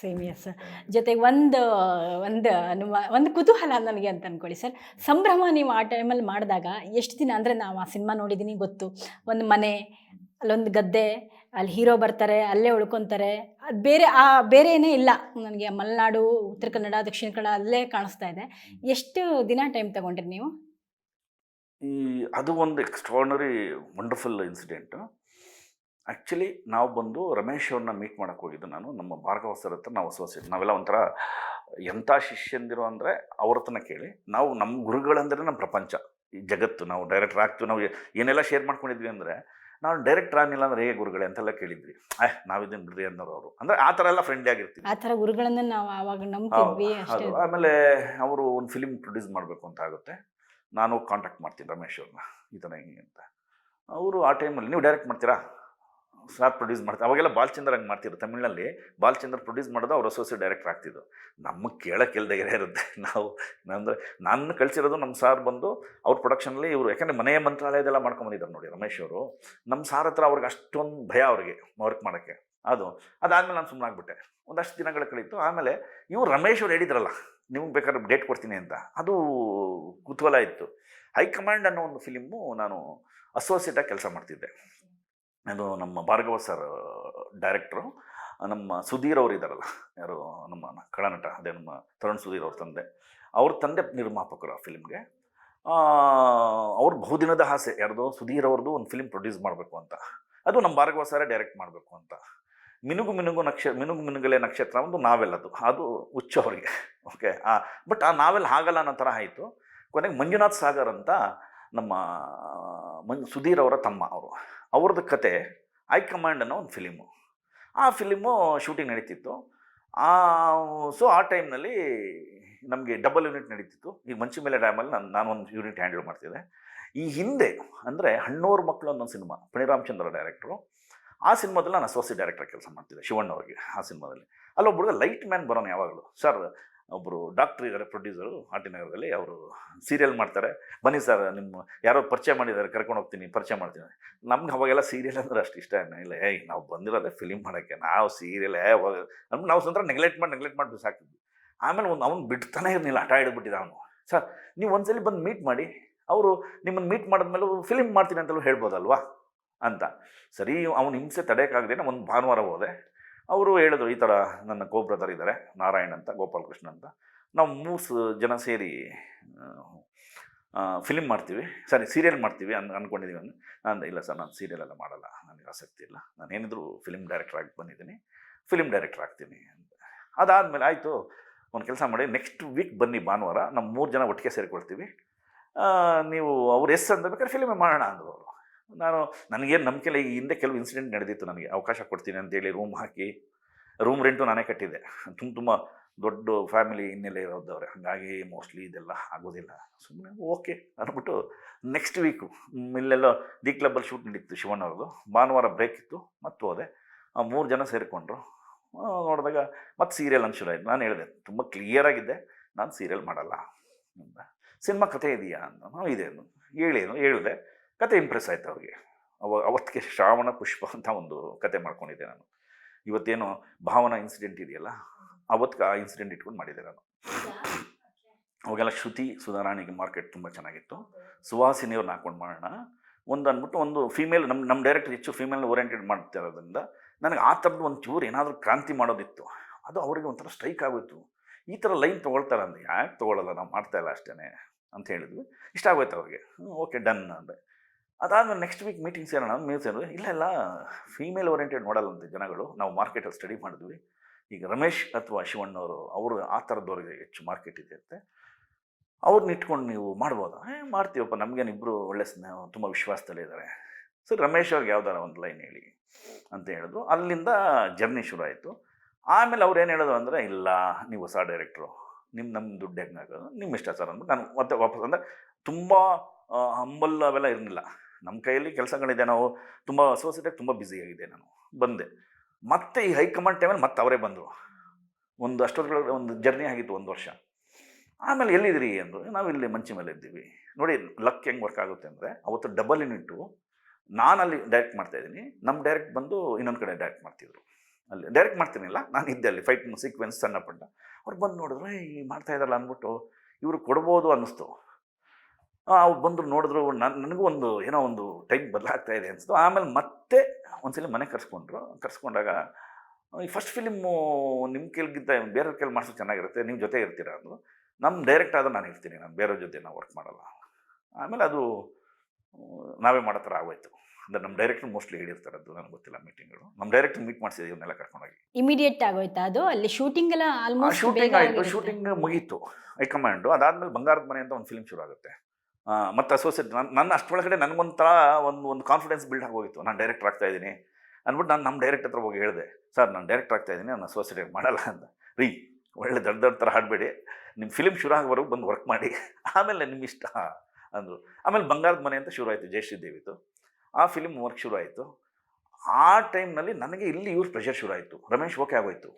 Same S. ಜೊತೆಗೆ ಒಂದು ಒಂದು ಅನುಮ, ಒಂದು ಕುತೂಹಲ ನನಗೆ ಅಂತ ಅಂದ್ಕೊಳ್ಳಿ ಸರ್. ಸಂಭ್ರಮ ನೀವು ಆ ಟೈಮಲ್ಲಿ ಮಾಡಿದಾಗ ಎಷ್ಟು ದಿನ ಅಂದರೆ ನಾವು ಆ ಸಿನಿಮಾ ನೋಡಿದ್ದೀನಿ ಗೊತ್ತು. ಒಂದು ಮನೆ, ಅಲ್ಲೊಂದು ಗದ್ದೆ, ಅಲ್ಲಿ ಹೀರೋ ಬರ್ತಾರೆ, ಅಲ್ಲೇ ಉಳ್ಕೊತಾರೆ. ಅದು ಬೇರೆ, ಆ ಬೇರೆನೇ ಇಲ್ಲ. ನನಗೆ ಮಲೆನಾಡು, ಉತ್ತರ ಕನ್ನಡ, ದಕ್ಷಿಣ ಕನ್ನಡ ಅಲ್ಲೇ ಕಾಣಿಸ್ತಾ ಇದೆ. ಎಷ್ಟು ದಿನ ಟೈಮ್ ತಗೊಂಡ್ರಿ ನೀವು? ಈ, ಅದು ಒಂದು ಎಕ್ಸ್ಟ್ರಾರ್ನರಿ ವಂಡರ್ಫುಲ್ ಇನ್ಸಿಡೆಂಟು ಆ್ಯಕ್ಚುಲಿ ನಾವು ಬಂದು ರಮೇಶ್ ಅವ್ರನ್ನ ಮೀಟ್ ಮಾಡೋಕ್ಕೆ ಹೋಗಿದ್ದು ನಾನು. ನಮ್ಮ ಭಾರ್ಗವ ಸರ್ ಹತ್ರ ನಾವು ಅಸೋಸಿಯೇಟ್ ನಾವೆಲ್ಲ ಒಂಥರ ಎಂಥ ಶಿಷ್ಯಂದಿರು ಅಂದರೆ ಅವ್ರ ಹತ್ರನ ಕೇಳಿ. ನಾವು ನಮ್ಮ ಗುರುಗಳಂದ್ರೆ ನಮ್ಮ ಪ್ರಪಂಚ ಈ ಜಗತ್ತು. ನಾವು ಡೈರೆಕ್ಟರ್ ಆಗ್ತೀವಿ ನಾವು ಏನೆಲ್ಲ ಶೇರ್ ಮಾಡ್ಕೊಂಡಿದ್ವಿ ಅಂದರೆ ನಾವು ಡೈರೆಕ್ಟರ್ ಆಗಿಲ್ಲ ಅಂದ್ರೆ ಹೇಗೆ ಗುರುಗಳೇ ಅಂತೆಲ್ಲ ಕೇಳಿದ್ವಿ. ಆಯ್ ನಾವಿದ್ದೀನಿ ಬಿಡ್ರಿ ಅನ್ನೋರು ಅವರು. ಅಂದರೆ ಆ ಥರ ಎಲ್ಲ ಫ್ರೆಂಡ್ ಆಗಿರ್ತೀವಿ. ಆ ಥರ ಗುರುಗಳನ್ನ ನಾವು ಆವಾಗ ನಂಬ್ತಿದ್ವಿ ಆಮೇಲೆ ಅವರು ಒಂದು ಫಿಲಿಮ್ ಪ್ರೊಡ್ಯೂಸ್ ಮಾಡಬೇಕು ಅಂತ ಆಗುತ್ತೆ. ನಾನು ಕಾಂಟ್ಯಾಕ್ಟ್ ಮಾಡ್ತೀನಿ ರಮೇಶ್ ಅವ್ರನ್ನ. ಈ ಥರ ಹಿಂಗೆ ಅಂತ. ಅವರು ಆ ಟೈಮಲ್ಲಿ ನೀವು ಡೈರೆಕ್ಟ್ ಮಾಡ್ತೀರಾ? ಸಾರ್ ಪ್ರೊಡ್ಯೂಸ್ ಮಾಡ್ತಾರೆ ಅವಾಗೆಲ್ಲ ಬಾಲ್ಚಂದ್ರ ಹಂಗೆ ಮಾಡ್ತಿದ್ರು. ತಮಿಳಿನಲ್ಲಿ ಬಾಲ್ಚಂದ್ರ ಪ್ರೊಡ್ಯೂಸ್ ಮಾಡೋದು ಅವ್ರು ಅಸೋಸಿಯೇಟ್ ಡೈರೆಕ್ಟರ್ ಆಗ್ತಿದ್ದು ನಮಗೆ ಕೇಳೋಕ್ಕೆಲ್ದ ಇರುತ್ತೆ. ನಾವು ಅಂದರೆ ನಾನು ಕಳಿಸಿರೋದು ನಮ್ಮ ಸಾರ್ ಬಂದು ಅವ್ರ ಪ್ರೊಡಕ್ಷನಲ್ಲಿ ಇವರು, ಯಾಕಂದರೆ ಮನೆಯ ಮಂತ್ರಾಲಯದೆಲ್ಲ ಮಾಡ್ಕೊಂಬಂದಿದ್ದಾರೆ ನೋಡಿ ರಮೇಶ್ ಅವರು. ನಮ್ಮ ಸಾರ್ ಹತ್ರ ಅವ್ರಿಗೆ ಅಷ್ಟೊಂದು ಭಯ ಅವ್ರಿಗೆ ವರ್ಕ್ ಮಾಡೋಕ್ಕೆ. ಅದು, ಅದಾದಮೇಲೆ ನಾನು ಸುಮ್ಮನೆ ಆಗ್ಬಿಟ್ಟೆ. ಒಂದಷ್ಟು ದಿನಗಳ ಕಳೀತು ಆಮೇಲೆ ಇವರು ರಮೇಶ್ ಅವ್ರು ಹೇಳಿದ್ರಲ್ಲ, ನಿಮ್ಗೆ ಬೇಕಾದ್ರೆ ಡೇಟ್ ಕೊಡ್ತೀನಿ ಅಂತ. ಅದು ಕುತೂಹಲ ಇತ್ತು. ಹೈಕಮಾಂಡ್ ಅನ್ನೋ ಒಂದು ಫಿಲಿಮು ನಾನು ಅಸೋಸಿಯೇಟಾಗಿ ಕೆಲಸ ಮಾಡ್ತಿದ್ದೆ. ಅದು ನಮ್ಮ ಭಾರ್ಗವ ಸರ್, ಡೈರೆಕ್ಟ್ರು. ನಮ್ಮ ಸುಧೀರ್ ಅವರು ಇದ್ದಾರಲ್ಲ, ಯಾರು ನಮ್ಮ ಕಳನಟ, ಅದೇ ನಮ್ಮ ತರುಣ್ ಸುಧೀರ್ ಅವ್ರ ತಂದೆ. ಅವ್ರ ತಂದೆ ನಿರ್ಮಾಪಕರು ಆ ಫಿಲ್ಮ್ಗೆ. ಅವ್ರ ಬಹುದಿನದ ಆಸೆ ಯಾರ್ದು ಸುಧೀರ್ ಅವ್ರದ್ದು ಒಂದು ಫಿಲ್ಮ್ ಪ್ರೊಡ್ಯೂಸ್ ಮಾಡಬೇಕು ಅಂತ. ಅದು ನಮ್ಮ ಭಾರ್ಗವ ಸರೇ ಡೈರೆಕ್ಟ್ ಮಾಡಬೇಕು ಅಂತ. ಮಿನುಗು ಮಿನುಗು ನಕ್ಷ, ಮಿನುಗು ಮಿನುಗಲೆ ನಕ್ಷತ್ರ ಒಂದು ನಾವೆಲ್ ಅದು. ಅದು ಹುಚ್ಚು ಅವರಿಗೆ ಓಕೆ ಆ ಬಟ್ ಆ ನಾವೆಲ್ ಹಾಗಲ್ಲ ಅನ್ನೋ ಥರ ಆಯಿತು. ಕೊನೆಗೆ ಮಂಜುನಾಥ್ ಸಾಗರ್ ಅಂತ ನಮ್ಮ, ಮಂಜು, ಸುಧೀರ್ ಅವರ ತಮ್ಮ ಅವರು. ಅವ್ರದ್ದು ಕತೆ ಕಮಾಂಡ್ ಅನ್ನೋ ಒಂದು ಫಿಲಿಮು. ಆ ಫಿಲಿಮು ಶೂಟಿಂಗ್ ನಡೀತಿತ್ತು. ಸೊ ಆ ಟೈಮ್ನಲ್ಲಿ ನಮಗೆ ಡಬಲ್ ಯೂನಿಟ್ ನಡೀತಿತ್ತು. ಈಗ ಮಂಚಿ ಮೇಲೆ ಡ್ಯಾಮಲ್ಲಿ ನಾನು ನಾನು ಒಂದು ಯೂನಿಟ್ ಹ್ಯಾಂಡಲ್ ಮಾಡ್ತಿದ್ದೆ. ಈ ಹಿಂದೆ ಅಂದರೆ ಹಣ್ಣೋರು ಮಕ್ಕಳು ಅನ್ನೋ ಸಿನಿಮಾ ಪಣಿರಾಮಚಂದ್ರ ಡೈರೆಕ್ಟ್ರು, ಆ ಸಿನಿಮಾದಲ್ಲಿ ನಾನು ಅಸೋಸಿಯೇಟ್ ಡೈರೆಕ್ಟರ್ ಕೆಲಸ ಮಾಡ್ತಿದ್ದೆ, ಶಿವಣ್ಣವ್ರಿಗೆ ಆ ಸಿನಿಮಾದಲ್ಲಿ. ಅಲ್ಲೊಬ್ಬರು ಲೈಟ್ ಮ್ಯಾನ್ ಬರೋನು ಯಾವಾಗಲೂ. ಸರ್ ಒಬ್ಬರು ಡಾಕ್ಟ್ರ್ ಇದ್ದಾರೆ ಪ್ರೊಡ್ಯೂಸರು ಆಟಿ ನಗರದಲ್ಲಿ ಅವರು ಸೀರಿಯಲ್ ಮಾಡ್ತಾರೆ. ಬನ್ನಿ ಸರ್ ನಿಮ್ಮ ಯಾರೋ ಪರಿಚಯ ಮಾಡಿದ್ದಾರೆ, ಕರ್ಕೊಂಡು ಹೋಗ್ತೀನಿ, ಪರಿಚಯ ಮಾಡ್ತೀನಿ. ನಮ್ಗೆ ಅವಾಗೆಲ್ಲ ಸೀರಿಯಲ್ ಅಂದ್ರೆ ಅಷ್ಟು ಇಷ್ಟ ಇಲ್ಲ. ಏಯ್, ನಾವು ಬಂದಿರೋದೇ ಫಿಲಿಮ್ ಮಾಡೋಕ್ಕೆ, ನಾವು ಸೀರಿಯಲ್ ನಮ್ಗೆ ನಾವು ಸ್ವಂತ ನೆಗ್ಲೆಕ್ಟ್ ಮಾಡಿ ನೆಗ್ಲೆಕ್ಟ್ ಮಾಡಿ ಸಾಕ್ತಿದ್ವಿ ಆಮೇಲೆ ಒಂದು ಅವ್ನು ಬಿಡ್ತಾನೆ ಇರಲಿಲ್ಲ, ಹಠ ಹಿಡಿದ್ಬಿಟ್ಟಿದ್ದ ಅವನು. ಸರ್ ನೀವು ಒಂದ್ಸಲಿ ಬಂದು ಮೀಟ್ ಮಾಡಿ, ಅವರು ನಿಮ್ಮನ್ನು ಮೀಟ್ ಮಾಡಿದ್ಮೇಲೆ ಫಿಲಿಮ್ ಮಾಡ್ತೀನಿ ಅಂತಲೂ ಹೇಳ್ಬೋದಲ್ವಾ? ಅಂತ. ಸರಿ, ಅವ್ನು ಹಿಂಸೆ ತಡೆಯೋಕ್ಕಾಗದೆ ಒಂದು ಭಾನುವಾರ ಹೋದೆ. ಅವರು ಹೇಳಿದ್ರು, ಈ ಥರ ನನ್ನ ಕೋ ಬ್ರದರ್ ಇದ್ದಾರೆ ನಾರಾಯಣ್ ಅಂತ, ಗೋಪಾಲಕೃಷ್ಣ ಅಂತ. ನಾವು ಮೂರು ಜನ ಸೇರಿ ಫಿಲಿಮ್ ಮಾಡ್ತೀವಿ. ಸಾರಿ ಸೀರಿಯಲ್ ಮಾಡ್ತೀವಿ ಅನ್ ಅಂದ್ಕೊಂಡಿದ್ದೀವಿ ಅಂದರೆ ನಾನು ಇಲ್ಲ ಸರ್, ನಾನು ಸೀರಿಯಲ್ ಎಲ್ಲ ಮಾಡಲ್ಲ, ನನಗೆ ಆಸಕ್ತಿ ಇಲ್ಲ. ನಾನು ಏನಿದ್ರು ಫಿಲಿಮ್ ಡೈರೆಕ್ಟರ್ ಆಗಿ ಬಂದಿದ್ದೀನಿ ಫಿಲಿಮ್ ಡೈರೆಕ್ಟರ್ ಆಗ್ತೀನಿ ಅಂತ. ಅದಾದಮೇಲೆ ಆಯಿತು, ಒಂದು ಕೆಲಸ ಮಾಡಿ ನೆಕ್ಸ್ಟ್ ವೀಕ್ ಬನ್ನಿ ಭಾನುವಾರ ನಮ್ಮ ಮೂರು ಜನ ಒಟ್ಟಿಗೆ ಸೇರಿಕೊಳ್ತೀವಿ. ನೀವು ಅವ್ರು ಎಸ್ ಅಂತ ಬೇಕಾದ್ರೆ ಫಿಲಿಮೇ ಮಾಡೋಣ ಅಂದರು ಅವರು. ನಾನು ನನಗೇನು ನಂಬಿಕೆಲ್ಲ ಈ ಹಿಂದೆ ಕೆಲವು ಇನ್ಸಿಡೆಂಟ್ ನಡೆದಿತ್ತು ನನಗೆ. ಅವಕಾಶ ಕೊಡ್ತೀನಿ ಅಂತೇಳಿ ರೂಮ್ ಹಾಕಿ ರೂಮ್ ರೆಂಟು ನಾನೇ ಕಟ್ಟಿದ್ದೆ. ತುಂಬ ತುಂಬ ದೊಡ್ಡ ಫ್ಯಾಮಿಲಿ ಹಿನ್ನೆಲೆ ಇರೋದವ್ರೆ. ಹಾಗಾಗಿ ಮೋಸ್ಟ್ಲಿ ಇದೆಲ್ಲ ಆಗೋದಿಲ್ಲ. ಸುಮ್ಮನೆ ಓಕೆ ಅಂದ್ಬಿಟ್ಟು ನೆಕ್ಸ್ಟ್ ವೀಕು ಇಲ್ಲೆಲ್ಲ ದಿ ಕ್ಲಬ್ಬಲ್ಲಿ ಶೂಟ್ ನಡೀತು ಶಿವಣ್ಣ ಭಾನುವಾರ ಬ್ರೇಕ್ ಇತ್ತು ಮತ್ತು ಹೋದೆ. ಮೂರು ಜನ ಸೇರಿಕೊಂಡ್ರು. ನೋಡಿದಾಗ ಮತ್ತು ಸೀರಿಯಲ್ ಅಂತ ಶುರು ಆಯಿತು. ನಾನು ಹೇಳಿದೆ ತುಂಬ ಕ್ಲಿಯರಾಗಿದ್ದೆ ನಾನು ಸೀರಿಯಲ್ ಮಾಡಲ್ಲ. ಸಿನಿಮಾ ಕಥೆ ಇದೆಯಾ ಅಂತ. "ಹ್ಞೂ, ಇದೆ ಹೇಳಿ ಹೇಳೇನು ಹೇಳಿದೆ. ಕತೆ ಇಂಪ್ರೆಸ್ ಆಯ್ತು ಅವ್ರಿಗೆ. ಅವ, ಅವತ್ತಿಗೆ ಶ್ರಾವಣ ಪುಷ್ಪ ಅಂತ ಒಂದು ಕತೆ ಮಾಡ್ಕೊಂಡಿದ್ದೆ ನಾನು. ಇವತ್ತೇನು ಭಾವನಾ ಇನ್ಸಿಡೆಂಟ್ ಇದೆಯಲ್ಲ ಅವತ್ತಿಗೆ ಆ ಇನ್ಸಿಡೆಂಟ್ ಇಟ್ಕೊಂಡು ಮಾಡಿದ್ದೆ ನಾನು. ಅವಾಗೆಲ್ಲ ಶ್ರುತಿ ಸುಧಾರಾಣಿಗೆ ಮಾರ್ಕೆಟ್ ತುಂಬ ಚೆನ್ನಾಗಿತ್ತು. ಸುವಾಸಿನಿಯವ್ರನ್ನ ಹಾಕೊಂಡು ಮಾಡೋಣ ಒಂದು ಅಂದ್ಬಿಟ್ಟು ಒಂದು ಫೀಮೇಲ್ ನಮ್ಮ ನಮ್ಮ ಡೈರೆಕ್ಟರ್ ಹೆಚ್ಚು ಫೀಮೇಲ್ ಓರಿಯೆಂಟೆಡ್ ಮಾಡ್ತಿರೋದ್ರಿಂದ ನನಗೆ ಆ ಥರದ್ದು ಒಂದು ಚೂರು ಏನಾದರೂ ಕ್ರಾಂತಿ ಮಾಡೋದಿತ್ತು. ಅದು ಅವರಿಗೆ ಒಂಥರ ಸ್ಟ್ರೈಕ್ ಆಗೋಯ್ತು. ಈ ಥರ ಲೈನ್ ತೊಗೊಳ್ತಾರೆ ಅಂದ್ರೆ ಯಾಕೆ ತೊಗೊಳ್ಳಲ್ಲ ನಾವು ಮಾಡ್ತಾಯಿಲ್ಲ ಅಷ್ಟೇ ಅಂತ ಹೇಳಿದ್ವಿ. ಇಷ್ಟ ಆಗೋಯ್ತು ಅವ್ರಿಗೆ. ಓಕೆ ಡನ್ ಅಂದೆ. ಅದಾದಮೇಲೆ ನೆಕ್ಸ್ಟ್ ವೀಕ್ ಮೀಟಿಂಗ್ ನಾನು ಮೀನ್ಸ್ ಏನು? ಇಲ್ಲ ಇಲ್ಲ. ಫೀಮೇಲ್ ಓರಿಯೆಂಟೆಡ್ ನೋಡಲ್ಲಂತೆ ಜನಗಳು. ನಾವು ಮಾರ್ಕೆಟಲ್ಲಿ ಸ್ಟಡಿ ಮಾಡಿದ್ವಿ. ಈಗ ರಮೇಶ್ ಅಥವಾ ಶಿವಣ್ಣವರು ಅವರು ಆ ಥರದವ್ರಿಗೆ ಹೆಚ್ಚು ಮಾರ್ಕೆಟ್ ಇದೆ ಅಂತೆ. ಅವ್ರನ್ನ ಇಟ್ಕೊಂಡು ನೀವು ಮಾಡ್ಬೋದಾ? ಏ, ಮಾಡ್ತೀವಪ್ಪ. ನಮಗೇನು ಇಬ್ಬರು ಒಳ್ಳೆ ಸ್ನೇಹ, ತುಂಬ ವಿಶ್ವಾಸದಲ್ಲೇ ಇದ್ದಾರೆ ಸರಿ ರಮೇಶ್ ಅವ್ರಿಗೆ ಯಾವ್ದಾರ ಒಂದು ಲೈನ್ ಹೇಳಿ ಅಂತ ಹೇಳಿದ್ರು. ಅಲ್ಲಿಂದ ಜರ್ನಿ ಶುರು ಆಯಿತು. ಆಮೇಲೆ ಅವ್ರು ಏನು ಹೇಳೋದು ಅಂದರೆ, ಇಲ್ಲ, ನೀವು ಹೊಸ ಡೈರೆಕ್ಟ್ರು ನಿಮ್ಮ ನಮ್ಮ ದುಡ್ಡು ಹೆಂಗಾಗೋದು? ನಿಮ್ಮ ಇಷ್ಟ ಸರ್ ಅಂದ್ಬಿಟ್ಟು ನಾನು ಮತ್ತೆ ವಾಪಸ್ ಅಂದರೆ ತುಂಬ ಹಂಬಲ್ ಅವೆಲ್ಲ ಇರಲಿಲ್ಲ. ನಮ್ಮ ಕೈಯಲ್ಲಿ ಕೆಲಸಗಳಿದೆ. ನಾವು ತುಂಬ ಅಸೋಸಿಯೇಟಾಗಿ ತುಂಬ ಬ್ಯುಸಿಯಾಗಿದೆ ನಾನು. ಬಂದೆ. ಮತ್ತೆ ಈ ಹೈಕಮಾಂಡ್ ಟೈಮಲ್ಲಿ ಮತ್ತೆ ಅವರೇ ಬಂದರು. ಒಂದು ಅಷ್ಟೊತ್ತಿಗೆ ಒಂದು ಜರ್ನಿ ಆಗಿತ್ತು ಒಂದು ವರ್ಷ. ಆಮೇಲೆ ಎಲ್ಲಿದ್ದೀರಿ ಅಂದರು ನಾವು ಇಲ್ಲಿ ಮಂಚಿ ಮೇಲೆ ಇದ್ದೀವಿ. ನೋಡಿ ಲಕ್ ಹೆಂಗೆ ವರ್ಕ್ ಆಗುತ್ತೆ ಅಂದರೆ, ಅವತ್ತು ಡಬಲ್ ಯೂನಿಟ್ಟು ನಾನು ಅಲ್ಲಿ ಡೈರೆಕ್ಟ್ ಮಾಡ್ತಾಯಿದ್ದೀನಿ ನಮ್ಮ ಡೈರೆಕ್ಟ್ ಬಂದು ಇನ್ನೊಂದು ಕಡೆ ಡೈರೆಕ್ಟ್ ಮಾಡ್ತಿದ್ರು. ಅಲ್ಲಿ ಡೈರೆಕ್ಟ್ ಮಾಡ್ತೀನಿಲ್ಲ ನಾನು ಇದ್ದೆ ಅಲ್ಲಿ ಫೈಟ್ ಸೀಕ್ವೆನ್ಸ್ ಸಣ್ಣ ಪುಟ್ಟ. ಅವ್ರು ಬಂದು ನೋಡಿದ್ರೆ ಈ ಮಾಡ್ತಾ ಇದ್ದಾರಲ್ಲ ಅಂದ್ಬಿಟ್ಟು ಇವರು ಕೊಡ್ಬೋದು ಅನ್ನಿಸ್ತು. ಅವ್ರು ಬಂದರು ನೋಡಿದ್ರು ನನ್ನ ನನಗೂ ಒಂದು ಏನೋ ಒಂದು ಟೈಮ್ ಬದಲಾಗ್ತಾ ಇದೆ ಅನಿಸ್ತು ಆಮೇಲೆ ಮತ್ತೆ ಒಂದ್ಸಲ ಮನೆ ಕರ್ಸ್ಕೊಂಡ್ರು. ಕರ್ಸ್ಕೊಂಡಾಗ ಈ ಫಸ್ಟ್ ಫಿಲಿಮು ನಿಮ್ಮ ಕೇಳ್ಗಿಂತ ಬೇರೆಯವ್ರ ಕೇಳಿ ಮಾಡಿಸೋದು ಚೆನ್ನಾಗಿರುತ್ತೆ ನಿಮ್ಮ ಜೊತೆ ಇರ್ತೀರ? ಅಂದರು. ನಮ್ಮ ಡೈರೆಕ್ಟ್ ಆದ್ರೆ ನಾನು ಇರ್ತೀನಿ ನಾನು ಬೇರೆಯವ್ರ ಜೊತೆ ನಾವು ವರ್ಕ್ ಮಾಡಲ್ಲ. ಆಮೇಲೆ ಅದು ನಾವೇ ಮಾಡೋ ಥರ ಆಗೋಯ್ತು. ಅಂದರೆ ನಮ್ಮ ಡೈರೆಕ್ಟರ್ ಮೋಸ್ಟ್ಲಿ ಹೇಳಿರ್ತಾರದ್ದು ನನಗೆ ಗೊತ್ತಿಲ್ಲ ಮೀಟಿಂಗ್ಗಳು ನಮ್ಮ ಡೈರೆಕ್ಟರ್ ಮೀಟ್ ಮಾಡಿಸಿದ್ವಿ ಇವನ್ನೆಲ್ಲ ಕರ್ಕೊಂಡೋಗಿ. ಇಮಿಡಿಯೇಟ್ ಆಗೋಯ್ತಾ ಅದು? ಅಲ್ಲಿ ಶೂಟಿಂಗ್ ಎಲ್ಲ ಆಲ್ಮೋಸ್ಟ್ ಶೂಟಿಂಗ್ ಆಯಿತು ಶೂಟಿಂಗ್ ಮುಗೀತು ಹೈಕಮಾಂಡು. ಅದಾದಮೇಲೆ ಬಂಗಾರದ ಮನೆ ಅಂತ ಒಂದು ಫಿಲ್ಮ್ ಶುರು ಆಗುತ್ತೆ. ಮತ್ತೆ ಅಸೋಸಿಯೇಟ್ ನನ್ನ ನನ್ನ ಅಷ್ಟೊಳಗಡೆ ನನಗೊಂಥರ ಒಂದು ಒಂದು ಕಾನ್ಫಿಡೆನ್ಸ್ ಬಿಲ್ಡ್ ಆಗೋಗಿತ್ತು. ನಾನು ಡೈರೆಕ್ಟರ್ ಆಗ್ತಾ ಇದ್ದೀನಿ ಅಂದ್ಬಿಟ್ಟು ನಾನು ನಮ್ಮ ಡೈರೆಕ್ಟ್ ಹತ್ರ ಹೋಗಿ ಹೇಳಿದೆ, ಸರ್, ನಾನು ಡೈರೆಕ್ಟರ್ ಆಗ್ತಾ ಇದ್ದೀನಿ ನಾನು ಅಸೋಸಿಯೇಟ್ ಮಾಡಲ್ಲ ಅಂತ. ರೀ, ಒಳ್ಳೆ ದೊಡ್ಡ ದೊಡ್ಡ ಥರ ಹಾಡಬೇಡಿ. ನಿಮ್ಮ ಫಿಲಿಮ್ ಶುರು ಆಗೋವರೆಗೂ ಬಂದು ವರ್ಕ್ ಮಾಡಿ. ಆಮೇಲೆ ನಿಮ್ಮ ಇಷ್ಟ ಅಂದರು. ಆಮೇಲೆ ಬಂಗಾರದ ಮನೆ ಅಂತ ಶುರು ಆಯಿತು ಜಯಶ್ರೀ ದೇವಿದು. ಆ ಫಿಲಿಮ್ ವರ್ಕ್ ಶುರು ಆಯಿತು. ಆ ಟೈಮ್ನಲ್ಲಿ ನನಗೆ ಇಲ್ಲಿ ಇವ್ರ ಪ್ರೆಷರ್ ಶುರು ಆಯಿತು. ರಮೇಶ್ ಓಕೆ ಆಗೋಯ್ತು.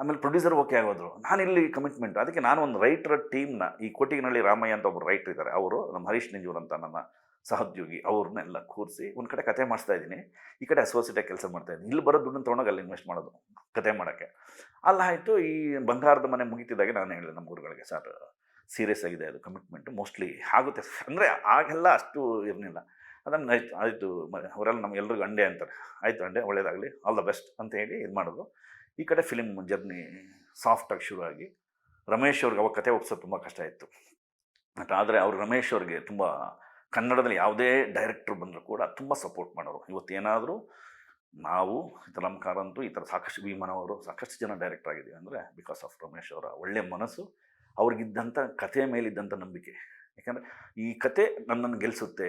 ಆಮೇಲೆ ಪ್ರೊಡ್ಯೂಸರ್ ಓಕೆ ಆಗೋದ್ರು. ನಾನು ಇಲ್ಲಿ ಕಮಿಟ್ಮೆಂಟ್ ಅದಕ್ಕೆ ನಾನು ಒಂದು ರೈಟರ್ ಟೀಮ್ನ ಈ ಕೋಟಿಗಿನಹಳ್ಳಿ ರಾಮಯ್ಯ ಅಂತ ಒಬ್ಬರು ರೈಟರ್ ಇದ್ದಾರೆ ಅವರು ನಮ್ಮ ಹರೀಶ್ ನಿಂಜೂರ್ ಅಂತ ನನ್ನ ಸಹೋದ್ಯೋಗಿ. ಅವ್ರನ್ನೆಲ್ಲ ಕೂರಿಸಿ ಒಂದು ಕಡೆ ಕತೆ ಮಾಡಿಸ್ತಾ ಇದ್ದೀನಿ. ಈ ಕಡೆ ಅಸೋಸಿಯೇಟಾಗಿ ಕೆಲಸ ಮಾಡ್ತಾ ಇದ್ದೀನಿ. ಇಲ್ಲಿ ಬರೋ ದುಡ್ಡನ್ನು ತೊಗೊಂಡೋಗಿ ಅಲ್ಲಿ ಇನ್ವೆಸ್ಟ್ ಮಾಡೋದು, ಕತೆ ಮಾಡೋಕ್ಕೆ. ಅಲ್ಲಾಯಿತು ಈ ಬಂಗಾರದ ಮನೆ ಮುಗಿತಿದ್ದಾಗೆ ನಾನು ಹೇಳಿದೆ ನಮ್ಮ ಊರುಗಳಿಗೆ ಸರ್ ಸೀರಿಯಸ್ ಆಗಿದೆ ಅದು ಕಮಿಟ್ಮೆಂಟು ಮೋಸ್ಟ್ಲಿ ಆಗುತ್ತೆ. ಅಂದರೆ ಆಗೆಲ್ಲ ಅಷ್ಟು ಇರಲಿಲ್ಲ. ಅದನ್ನು ಆಯ್ತು, ಆಯಿತು ಅವರೆಲ್ಲ ನಮಗೆಲ್ರಿಗೂ ಅಂಡೆ ಅಂತಾರೆ. ಆಯಿತು, ಅಂಡೆ, ಒಳ್ಳೇದಾಗಲಿ. ಆಲ್ ದ ಬೆಸ್ಟ್ ಅಂತ ಹೇಳಿ ಇದು ಮಾಡಿದ್ರು. ಈ ಕಡೆ ಫಿಲಿಮ್ ಜರ್ನಿ ಸಾಫ್ಟಾಗಿ ಶುರುವಾಗಿ ರಮೇಶ್ ಅವ್ರಿಗೆ ಅವಾಗ ಕತೆ ಒಪ್ಸೋದು ತುಂಬ ಕಷ್ಟ ಇತ್ತು. ಬಟ್ ಆದರೆ ಅವರು ರಮೇಶ್ ಅವ್ರಿಗೆ ತುಂಬ ಕನ್ನಡದಲ್ಲಿ ಯಾವುದೇ ಡೈರೆಕ್ಟ್ರು ಬಂದರೂ ಕೂಡ ತುಂಬ ಸಪೋರ್ಟ್ ಮಾಡೋರು. ಇವತ್ತೇನಾದರೂ ನಾವು ಈ ಅಂತೂ ಈ ಥರ ಸಾಕಷ್ಟು ವಿಮಾನವರು ಸಾಕಷ್ಟು ಜನ ಡೈರೆಕ್ಟರ್ ಆಗಿದ್ದೀವಿ ಅಂದರೆ ಬಿಕಾಸ್ ಆಫ್ ರಮೇಶ್ ಅವರ ಒಳ್ಳೆಯ ಮನಸ್ಸು ಅವ್ರಿಗಿದ್ದಂಥ ಕಥೆಯ ಮೇಲಿದ್ದಂಥ ನಂಬಿಕೆ. ಯಾಕಂದರೆ ಈ ಕತೆ ನನ್ನನ್ನು ಗೆಲ್ಲಿಸುತ್ತೆ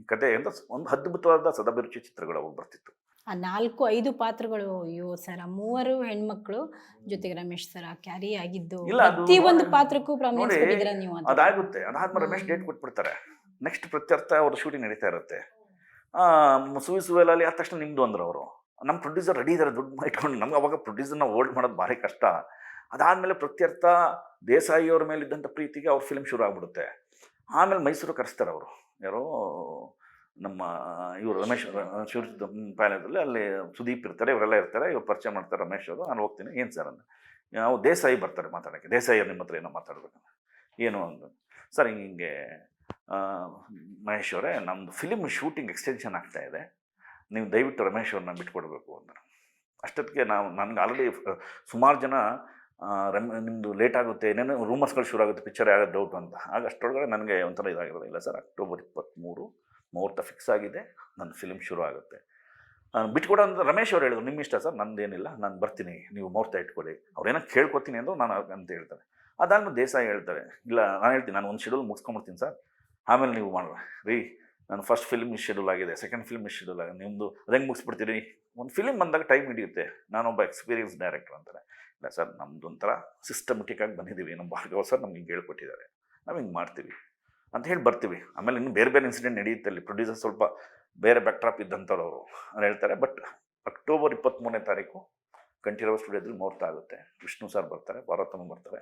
ಈ ಕತೆ ಅಂತ ಒಂದು ಅದ್ಭುತವಾದ ಸದಭಿರುಚಿ ಚಿತ್ರಗಳು ಅವಾಗ ಬರ್ತಿತ್ತು. ಆ ನಾಲ್ಕು ಐದು ಪಾತ್ರಗಳು ಅಯ್ಯೋ ಸರ್ ಆ ಮೂವರು ಹೆಣ್ಮಕ್ಳು ಜೊತೆಗೆ ರಮೇಶ್ ಸರ್ ಆ ಕ್ಯಾರಿ ಆಗಿದ್ದು ಇಲ್ಲ, ಅದು ಪ್ರತಿ ಒಂದು ಪಾತ್ರಕ್ಕೂ ಪ್ರಾಮಿನೆನ್ಸ್ ನೋಡಿ, ಕೊಟ್ಟಿದ್ದೀರಾ ನೀವು ಅದು ಅದಾಗುತ್ತೆ ಅದಾದ್ಮೇಲೆ ರಮೇಶ್ ಡೇಟ್ ಕೊಟ್ಬಿಡ್ತಾರೆ. ನೆಕ್ಸ್ಟ್ ಪ್ರತ್ಯರ್ಥ ಅವ್ರ ಶೂಟಿಂಗ್ ನಡೀತಾ ಇರುತ್ತೆ. ಆ, ಸುವಿ ಅಲ್ಲಿ ಆದ ತಕ್ಷಣ ನಿಮ್ದು ಅಂದ್ರು ಅವರು. ನಮ್ಮ ಪ್ರೊಡ್ಯೂಸರ್ ರೆಡಿ ಇದ್ದಾರೆ ದುಡ್ಡು ಇಟ್ಕೊಂಡು ನಮ್ಗೆ ಅವಾಗ ಪ್ರೊಡ್ಯೂಸರ್ನ ಹೋಲ್ಡ್ ಮಾಡೋದು ಭಾರಿ ಕಷ್ಟ. ಅದಾದಮೇಲೆ ಪ್ರತ್ಯರ್ಥ ದೇಸಾಯಿ ಅವ್ರ ಮೇಲೆ ಇದ್ದಂಥ ಪ್ರೀತಿಗೆ ಅವ್ರ ಫಿಲ್ಮ್ ಶುರು ಆಗ್ಬಿಡುತ್ತೆ. ಆಮೇಲೆ ಮೈಸೂರು ಕರೆಸ್ತಾರೆ ಅವರು. ಯಾರೋ ನಮ್ಮ, ಇವರು ರಮೇಶ್ ಶಿವ ಪ್ಯಾಲೇಸಲ್ಲಿ ಅಲ್ಲಿ ಸುದೀಪ್ ಇರ್ತಾರೆ, ಇವರೆಲ್ಲ ಇರ್ತಾರೆ, ಇವ್ರು ಪರಿಚಯ ಮಾಡ್ತಾರೆ ರಮೇಶ್ ಅವರು. ನಾನು ಹೋಗ್ತೀನಿ. ಏನು ಸರ್ ಅಂತ. ನಾವು ದೇಸಾಯಿ ಬರ್ತಾರೆ ಮಾತಾಡೋಕ್ಕೆ. ದೇಸಾಯಿ ನಿಮ್ಮ ಹತ್ರ ಏನೋ ಮಾತಾಡ್ಬೇಕು. ಏನು ಅಂದ, ಸರ್ ಹಿಂಗೆ ಮಹೇಶ್ ಅವರೇ ನಮ್ಮದು ಫಿಲಿಮ್ ಶೂಟಿಂಗ್ ಎಕ್ಸ್ಟೆನ್ಷನ್ ಆಗ್ತಾ ಇದೆ. ನೀವು ದಯವಿಟ್ಟು ರಮೇಶ್ ಅವ್ರನ್ನ ಬಿಟ್ಕೊಡ್ಬೇಕು ಅಂತ ಅಷ್ಟೊತ್ತಿಗೆ ನಾವು, ನನಗೆ ಆಲ್ರೆಡಿ ಸುಮಾರು ಜನ ರಮ್ ನಿಮ್ಮದು ಲೇಟ್ ಆಗುತ್ತೆ, ಏನೇನು ರೂಮರ್ಸ್ಗಳು ಶುರು ಆಗುತ್ತೆ ಪಿಕ್ಚರ್ ಆಗೋದು ಡೌಟ್ ಅಂತ. ಆಗ ಅಷ್ಟೊಳಗಡೆ ನನಗೆ ಒಂಥರ ಇದಾಗಿರೋದಿಲ್ಲ ಸರ್. ಅಕ್ಟೋಬರ್ ಇಪ್ಪತ್ತ್ಮೂರು ಮುಹೂರ್ತ ಫಿಕ್ಸ್ ಆಗಿದೆ, ನನ್ನ ಫಿಲಿಮ್ ಶುರು ಆಗುತ್ತೆ. ನಾನು ಬಿಟ್ಕೊಡ ಅಂತ ರಮೇಶ್ ಅವ್ರು ಹೇಳಿದ್ರು ನಿಮ್ಮ ಇಷ್ಟ ಸರ್? ನಂದೇನಿಲ್ಲ, ನಾನು ಬರ್ತೀನಿ, ನೀವು ಮುಹೂರ್ತ ಇಟ್ಕೊಳ್ಳಿ. ಅವ್ರೇನೋ ಕೇಳ್ಕೊತೀನಿ ಅಂದರು ನಾನು ಅಂತ ಹೇಳ್ತಾರೆ. ಅದಾದ್ಮೇಲೆ ದೇಸಾಯಿ ಹೇಳ್ತಾರೆ, ಇಲ್ಲ, ನಾನು ಹೇಳ್ತೀನಿ, ನಾನು ಒಂದು ಶೆಡ್ಯೂಲ್ ಮುಗಿಸ್ಕೊಂಬಿಡ್ತೀನಿ ಸರ್. ಆಮೇಲೆ ನೀವು ಮಾಡೋಣ ರೀ, ನಾನು ಫಸ್ಟ್ ಫಿಲ್ಮ್ ಶೆಡ್ಯೂಲ್ ಆಗಿದೆ ಸೆಕೆಂಡ್ ಫಿಲ್ಮ್ ಶೆಡ್ಯೂಲ್ ಆಗಿದೆ ನಿಮ್ಮದು ಅದಂಗೆ ಮುಗಿಸ್ಬಿಡ್ತೀರಿ? ಒಂದು ಫಿಲ್ಮ್ ಬಂದಾಗ ಟೈಮ್ ಹಿಡಿಯುತ್ತೆ. ನಾನೊಬ್ಬ ಎಕ್ಸ್ಪೀರಿಯನ್ಸ್ ಡೈರೆಕ್ಟರ್ ಅಂತಾರೆ. ಇಲ್ಲ ಸರ್ ನಮ್ಮದೊಂಥರ ಸಿಸ್ಟಮೆಟಿಕ್ ಆಗಿ ಬಂದಿದ್ದೀವಿ ನಮ್ಮ ಭಾರ್ಗವ ಸರ್ ನಮ್ಗೆ ಹಿಂಗೆ ಹೇಳ್ಕೊಟ್ಟಿದ್ದಾರೆ. ನಾವು ಹಿಂಗೆ ಮಾಡ್ತೀವಿ. ಅಂತ ಹೇಳಿ ಬರ್ತೀವಿ. ಆಮೇಲೆ ಇನ್ನು ಬೇರೆ ಬೇರೆ ಇನ್ಸಿಡೆಂಟ್ ನಡೆಯುತ್ತೆ ಅಲ್ಲಿ. ಪ್ರೊಡ್ಯೂಸರ್ ಸ್ವಲ್ಪ ಬೇರೆ ಬ್ಯಾಕ್ಟ್ರಾಪ್ ಇದ್ದಂಥವ್ರು ಅವರು ಅವ್ರು ಹೇಳ್ತಾರೆ. ಬಟ್ ಅಕ್ಟೋಬರ್ ಇಪ್ಪತ್ತ್ಮೂರನೇ ತಾರೀಕು ಕಂಠೀರವ ಸ್ಟುಡಿಯೋದಲ್ಲಿ ಮುಹೂರ್ತ ಆಗುತ್ತೆ. ವಿಷ್ಣು ಸರ್ ಬರ್ತಾರೆ ಪಾರ್ವತಮ್ಮ ಬರ್ತಾರೆ.